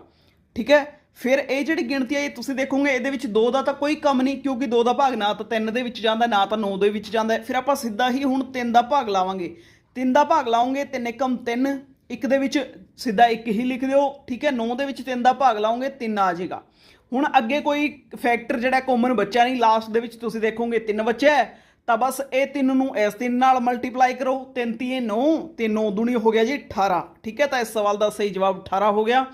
ਠੀਕ ਹੈ? ਫਿਰ ਇਹ ਜਿਹੜੀ ਗਿਣਤੀ ਹੈ, ਇਹ ਤੁਸੀਂ ਦੇਖੋਗੇ, ਇਹਦੇ ਵਿੱਚ 2 ਦਾ ਤਾਂ ਕੋਈ ਕੰਮ ਨਹੀਂ, ਕਿਉਂਕਿ 2 ਦਾ ਭਾਗ ਨਾ ਤਾਂ 3 ਦੇ ਵਿੱਚ ਜਾਂਦਾ, ਨਾ ਤਾਂ 9 ਦੇ ਵਿੱਚ ਜਾਂਦਾ। ਫਿਰ ਆਪਾਂ ਸਿੱਧਾ ਹੀ ਹੁਣ 3 ਦਾ ਭਾਗ ਲਾਵਾਂਗੇ। 3 ਦਾ ਭਾਗ ਲਾਉਂਗੇ 3 ਏਕਮ 3 ਇੱਕ ਦੇ ਵਿੱਚ ਸਿੱਧਾ ਇੱਕ ਹੀ ਲਿਖ ਦਿਓ, ਠੀਕ ਹੈ? 9 ਦੇ ਵਿੱਚ 3 ਦਾ ਭਾਗ ਲਾਉਂਗੇ 3 ਆ ਜਾਏਗਾ। ਹੁਣ ਅੱਗੇ ਕੋਈ ਫੈਕਟਰ ਜਿਹੜਾ ਕਾਮਨ ਬੱਚਾ ਨਹੀਂ ਲਾਸਟ ਦੇ ਵਿੱਚ ਤੁਸੀਂ ਦੇਖੋਗੇ, ਤਿੰਨ ਬੱਚਾ ਹੈ, ਤਾਂ ਬਸ ਇਹ ਤਿੰਨ ਨੂੰ ਇਸ ਤਿੰਨ ਨਾਲ ਮਲਟੀਪਲਾਈ ਕਰੋ 3 ਤੀਏ 9 ਤੇ 9 ਦੁਨੀ ਹੋ ਗਿਆ ਜੀ 18 ਠੀਕ ਹੈ? ਤਾਂ ਇਸ ਸਵਾਲ ਦਾ ਸਹੀ ਜਵਾਬ 18 ਹੋ ਗਿਆ।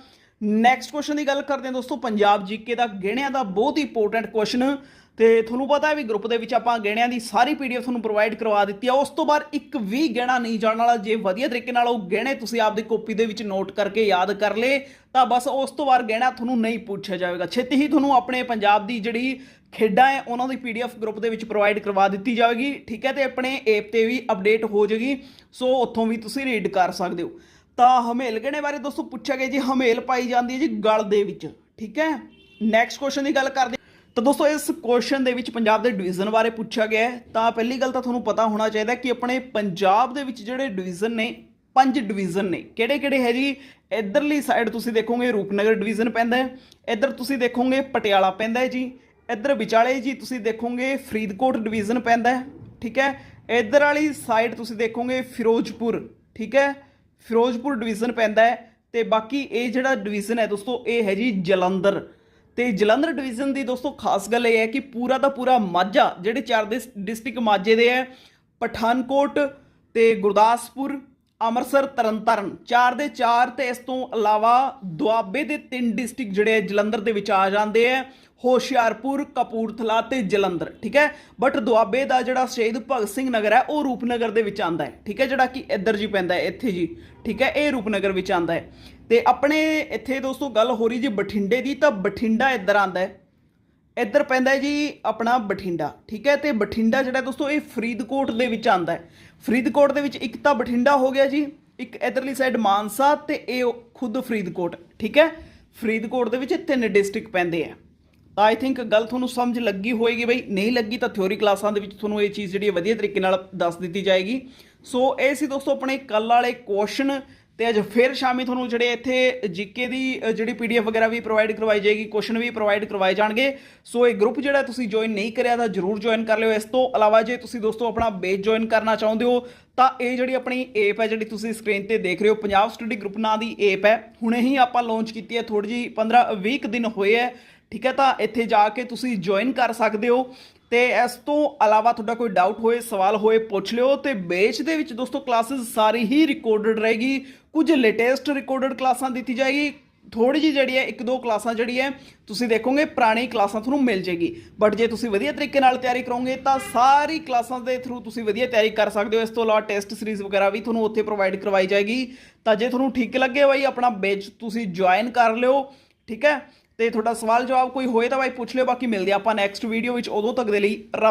ਨੈਕਸਟ ਕੁਐਸਚਨ ਦੀ ਗੱਲ ਕਰਦੇ ਹਾਂ ਦੋਸਤੋ, ਪੰਜਾਬ ਜੀਕੇ ਦਾ ਗਹਿਣਿਆਂ ਦਾ ਬਹੁਤ ਹੀ ਇੰਪੋਰਟੈਂਟ ਕੁਐਸਚਨ ਤੇ ਤੁਹਾਨੂੰ ਪਤਾ ਹੈ ਵੀ ਗਰੁੱਪ ਦੇ ਵਿੱਚ ਆਪਾਂ ਗਹਿਣਿਆਂ ਦੀ ਸਾਰੀ ਪੀਡੀਐਫ ਤੁਹਾਨੂੰ ਪ੍ਰੋਵਾਈਡ ਕਰਵਾ ਦਿੱਤੀ ਆ। ਉਸ ਤੋਂ ਬਾਅਦ ਇੱਕ ਵੀ ਗਹਿਣਾ ਨਹੀਂ ਜਾਣ ਵਾਲਾ, ਜੇ ਵਧੀਆ ਤਰੀਕੇ ਨਾਲ ਉਹ ਗਹਿਣੇ ਤੁਸੀਂ ਆਪਦੀ ਕਾਪੀ ਦੇ ਵਿੱਚ ਨੋਟ ਕਰਕੇ ਯਾਦ ਕਰ ਲੇ, ਤਾਂ ਬਸ ਉਸ ਤੋਂ ਬਾਅਦ ਗਹਿਣਾ ਤੁਹਾਨੂੰ ਨਹੀਂ ਪੁੱਛਿਆ ਜਾਵੇਗਾ। ਛੇਤੀ ਹੀ ਤੁਹਾਨੂੰ ਆਪਣੇ ਪੰਜਾਬ ਦੀ ਜਿਹੜੀ ਖੇਡਾਂ ਹੈ, ਉਹਨਾਂ ਦੀ ਪੀਡੀਐਫ ਗਰੁੱਪ ਦੇ ਵਿੱਚ ਪ੍ਰੋਵਾਈਡ ਕਰਵਾ ਦਿੱਤੀ ਜਾਵੇਗੀ। ਠੀਕ ਹੈ, ਤੇ ਆਪਣੇ ਐਪ ਤੇ ਵੀ ਅਪਡੇਟ ਹੋ ਜਾਏਗੀ ਸੋ ਉੱਥੋਂ ਵੀ ਤੁਸੀਂ ਰੀਡ ਕਰ ਸਕਦੇ ਹੋ। ਤਾਂ ਹਮੇਲ ਗਣੇ ਬਾਰੇ ਦੋਸਤੋ ਪੁੱਛਿਆ ਗਿਆ ਜੀ, ਹਮੇਲ ਪਾਈ ਜਾਂਦੀ ਹੈ ਜੀ ਗਲ ਦੇ ਵਿੱਚ, ਠੀਕ ਹੈ? ਨੈਕਸਟ ਕੁਐਸਚਨ ਦੀ ਗੱਲ ਕਰਦੇ ਤਾਂ ਦੋਸਤੋ ਇਸ ਕੁਐਸਚਨ ਦੇ ਵਿੱਚ ਪੰਜਾਬ ਦੇ ਡਿਵੀਜ਼ਨ ਬਾਰੇ ਪੁੱਛਿਆ ਗਿਆ ਤਾਂ ਪਹਿਲੀ ਗੱਲ ਤਾਂ ਤੁਹਾਨੂੰ ਪਤਾ ਹੋਣਾ ਚਾਹੀਦਾ ਕਿ ਆਪਣੇ ਪੰਜਾਬ ਦੇ ਵਿੱਚ ਜਿਹੜੇ ਡਿਵੀਜ਼ਨ ਨੇ, ਪੰਜ ਡਿਵੀਜ਼ਨ ਨੇ, ਕਿਹੜੇ ਕਿਹੜੇ ਹੈ ਜੀ? ਇਧਰਲੀ ਸਾਈਡ ਤੁਸੀਂ ਦੇਖੋਗੇ, ਰੂਪਨਗਰ ਡਿਵੀਜ਼ਨ ਪੈਂਦਾ ਹੈ। ਇੱਧਰ ਤੁਸੀਂ ਦੇਖੋਗੇ, ਪਟਿਆਲਾ ਪੈਂਦਾ ਹੈ ਜੀ। ਇੱਧਰ ਵਿਚਾਲੇ ਜੀ ਤੁਸੀਂ ਦੇਖੋਗੇ, ਫਰੀਦਕੋਟ ਡਿਵੀਜ਼ਨ ਪੈਂਦਾ ਹੈ, ਠੀਕ ਹੈ? ਇੱਧਰ ਵਾਲੀ ਸਾਈਡ ਤੁਸੀਂ ਦੇਖੋਗੇ, ਫਿਰੋਜ਼ਪੁਰ, ਠੀਕ ਹੈ? ਫਿਰੋਜ਼ਪੁਰ ਡਿਵੀਜ਼ਨ ਪੈਂਦਾ ਹੈ ਤੇ ਬਾਕੀ ਇਹ ਜਿਹੜਾ ਡਿਵੀਜ਼ਨ ਹੈ ਦੋਸਤੋ, ਇਹ ਹੈ ਜੀ ਜਲੰਧਰ। ਤੇ ਜਲੰਧਰ ਡਿਵੀਜ਼ਨ ਦੀ ਦੋਸਤੋ ਖਾਸ ਗੱਲ ਇਹ ਹੈ ਕਿ ਪੂਰਾ ਦਾ ਪੂਰਾ ਮਾਝਾ, ਜਿਹੜੇ ਚਾਰ ਦੇ ਡਿਸਟ੍ਰਿਕਟ ਮਾਝੇ ਦੇ ਹੈ, ਪਠਾਨਕੋਟ ਤੇ ਗੁਰਦਾਸਪੁਰ, ਅੰਮ੍ਰਿਤਸਰ, ਤਰਨਤਾਰਨ। ਚਾਰ ਦੇ ਚਾਰ ਤੇ ਇਸ ਤੋਂ ਇਲਾਵਾ ਦੁਆਬੇ ਦੇ ਤਿੰਨ ਡਿਸਟ੍ਰਿਕਟ ਜਿਹੜੇ ਜਲੰਧਰ ਦੇ ਵਿੱਚ ਆ ਜਾਂਦੇ ਹੈ। ਹੋਸ਼ਿਆਰਪੁਰ, ਕਪੂਰਥਲਾ ਤੇ ਜਲੰਧਰ, ਠੀਕ ਹੈ? ਬਟ ਦੁਆਬੇ ਦਾ ਜਿਹੜਾ ਸ਼ਹੀਦ ਭਗਤ ਸਿੰਘ ਨਗਰ ਹੈ, ਉਹ ਰੂਪਨਗਰ ਦੇ ਵਿੱਚ ਆਂਦਾ ਹੈ, ਠੀਕ ਹੈ? ਜਿਹੜਾ ਕਿ ਇੱਧਰ ਜੀ ਪੈਂਦਾ ਹੈ, ਇੱਥੇ ਜੀ, ਠੀਕ ਹੈ? ਇਹ ਰੂਪਨਗਰ ਵਿੱਚ ਆਂਦਾ ਹੈ। ਤੇ ਆਪਣੇ ਇੱਥੇ ਦੋਸਤੋ ਗੱਲ ਹੋ ਰਹੀ ਜੀ ਬਠਿੰਡੇ ਦੀ, ਤਾਂ ਬਠਿੰਡਾ ਇੱਧਰ ਆਂਦਾ ਹੈ। ਇੱਧਰ ਪੈਂਦਾ ਜੀ ਆਪਣਾ ਬਠਿੰਡਾ, ਠੀਕ ਹੈ? ਤੇ ਬਠਿੰਡਾ ਜਿਹੜਾ ਦੋਸਤੋ, ਇਹ ਫਰੀਦਕੋਟ ਦੇ ਵਿੱਚ ਆਂਦਾ ਹੈ। ਫਰੀਦਕੋਟ ਦੇ ਵਿੱਚ ਇੱਕ ਤਾਂ ਬਠਿੰਡਾ ਹੋ ਗਿਆ ਜੀ, ਇੱਕ ਇਧਰਲੀ ਸਾਈਡ ਮਾਨਸਾ ਤੇ ਇਹ ਖੁਦ ਫਰੀਦਕੋਟ, ਠੀਕ ਹੈ? ਫਰੀਦਕੋਟ ਦੇ ਵਿੱਚ ਤਿੰਨ ਡਿਸਟ੍ਰਿਕਟ ਪੈਂਦੇ ਆ। ਤਾਂ ਆਈ ਥਿੰਕ ਗੱਲ ਤੁਹਾਨੂੰ ਸਮਝ ਲੱਗੀ ਹੋਏਗੀ ਬਈ ਨਹੀਂ ਲੱਗੀ ਤਾਂ ਥਿਉਰੀ ਕਲਾਸਾਂ ਦੇ ਵਿੱਚ ਤੁਹਾਨੂੰ ਇਹ ਚੀਜ਼ ਜਿਹੜੀ ਹੈ ਵਧੀਆ ਤਰੀਕੇ ਨਾਲ ਦੱਸ ਦਿੱਤੀ ਜਾਏਗੀ। ਸੋ ਇਹ ਸੀ ਦੋਸਤੋ ਆਪਣੇ ਕੱਲ ਵਾਲੇ ਕੁਐਸਚਨ ਤੇ ਅੱਜ ਫਿਰ ਸ਼ਾਮੀ ਤੁਹਾਨੂੰ ਜਿਹੜੇ ਇੱਥੇ ਜੀਕੇ ਦੀ ਅ, ਜਿਹੜੀ ਪੀਡੀਐਫ ਵਗੈਰਾ ਵੀ ਪ੍ਰੋਵਾਈਡ ਕਰਵਾਈ ਜਾਏਗੀ ਕੁਐਸਚਨ ਵੀ ਪ੍ਰੋਵਾਈਡ ਕਰਵਾਏ ਜਾਣਗੇ। ਸੋ ਇਹ ਗਰੁੱਪ ਜਿਹੜਾ ਤੁਸੀਂ ਜੁਆਇਨ ਨਹੀਂ ਕਰਿਆ ਤਾਂ ਜਰੂਰ ਜੁਆਇਨ ਕਰ ਲਿਓ। ਇਸ ਤੋਂ ਇਲਾਵਾ ਜੇ ਤੁਸੀਂ ਦੋਸਤੋ ਆਪਣਾ ਬੇਸ ਜੁਆਇਨ ਕਰਨਾ ਚਾਹੁੰਦੇ ਹੋ ਤਾਂ ਇਹ ਜਿਹੜੀ ਆਪਣੀ ਏਪ ਹੈ ਜਿਹੜੀ ਤੁਸੀਂ ਸਕਰੀਨ ਤੇ ਦੇਖ ਰਹੇ ਹੋ ਪੰਜਾਬ ਸਟੱਡੀ ਗਰੁੱਪ ਨਾਂ ਦੀ ਏਪ ਹੈ। ਹੁਣੇ ਹੀ ਆਪਾਂ ਲਾਂਚ ਕੀਤੀ ਹੈ ਥੋੜੀ ਜੀ 15 20 ਕੁ ਦਿਨ ਹੋਏ ਹੈ। ਠੀਕ ਹੈ, ਤਾਂ ਇੱਥੇ ਜਾ ਕੇ ਤੁਸੀਂ ਜੁਆਇਨ ਕਰ ਸਕਦੇ ਹੋ। ਤੇ ਇਸ ਤੋਂ ਇਲਾਵਾ ਤੁਹਾਡਾ ਕੋਈ ਡਾਊਟ ਹੋਏ, ਸਵਾਲ ਹੋਏ, ਪੁੱਛ ਲਿਓ। ਤੇ ਬੇਚ ਦੇ ਵਿੱਚ ਦੋਸਤੋ ਕਲਾਸਿਸ ਸਾਰੀ ਹੀ ਰਿਕਾਰਡਡ ਰਹੇਗੀ। ਕੁਝ ਲੇਟੈਸਟ ਰਿਕਾਰਡਡ ਕਲਾਸਾਂ ਦਿੱਤੀ ਜਾਏਗੀ। ਥੋੜੀ ਜਿਹੀ ਜਿਹੜੀ ਹੈ, ਇੱਕ ਦੋ ਕਲਾਸਾਂ ਜਿਹੜੀ ਹੈ, ਤੁਸੀਂ ਦੇਖੋਗੇ, ਪੁਰਾਣੀ ਕਲਾਸਾਂ ਤੁਹਾਨੂੰ ਮਿਲ ਜੇਗੀ ਬਟ ਜੇ ਤੁਸੀਂ ਵਧੀਆ ਤਰੀਕੇ ਨਾਲ ਤਿਆਰੀ ਕਰੋਗੇ, ਤਾਂ ਸਾਰੀ ਕਲਾਸਾਂ ਦੇ ਥਰੂ ਤੁਸੀਂ ਵਧੀਆ ਤਿਆਰੀ ਕਰ ਸਕਦੇ ਹੋ। ਇਸ ਤੋਂ ਇਲਾਵਾ ਟੈਸਟ ਸੀਰੀਜ਼ ਵਗੈਰਾ ਵੀ ਤੁਹਾਨੂੰ ਉੱਥੇ ਪ੍ਰੋਵਾਈਡ ਕਰਵਾਈ ਜਾਏਗੀ। ਤਾਂ ਜੇ ਤੁਹਾਨੂੰ ਠੀਕ ਲੱਗੇ ਬਾਈ, ਆਪਣਾ ਬੇਚ ਤੁਸੀਂ ਜੁਆਇਨ ਕਰ ਲਿਓ। ਠੀਕ ਹੈ ਤੇ ਤੁਹਾਡਾ ਸਵਾਲ ਜਵਾਬ ਕੋਈ ਹੋਏ ਤਾਂ ਬਾਈ ਪੁੱਛ ਲਿਓ, ਬਾਕੀ ਮਿਲਦੇ ਆਪਾਂ ਨੈਕਸਟ ਵੀਡੀਓ ਵਿੱਚ। ਉਦੋਂ ਤੱਕ ਦੇ ਲਈ ਰੱਬ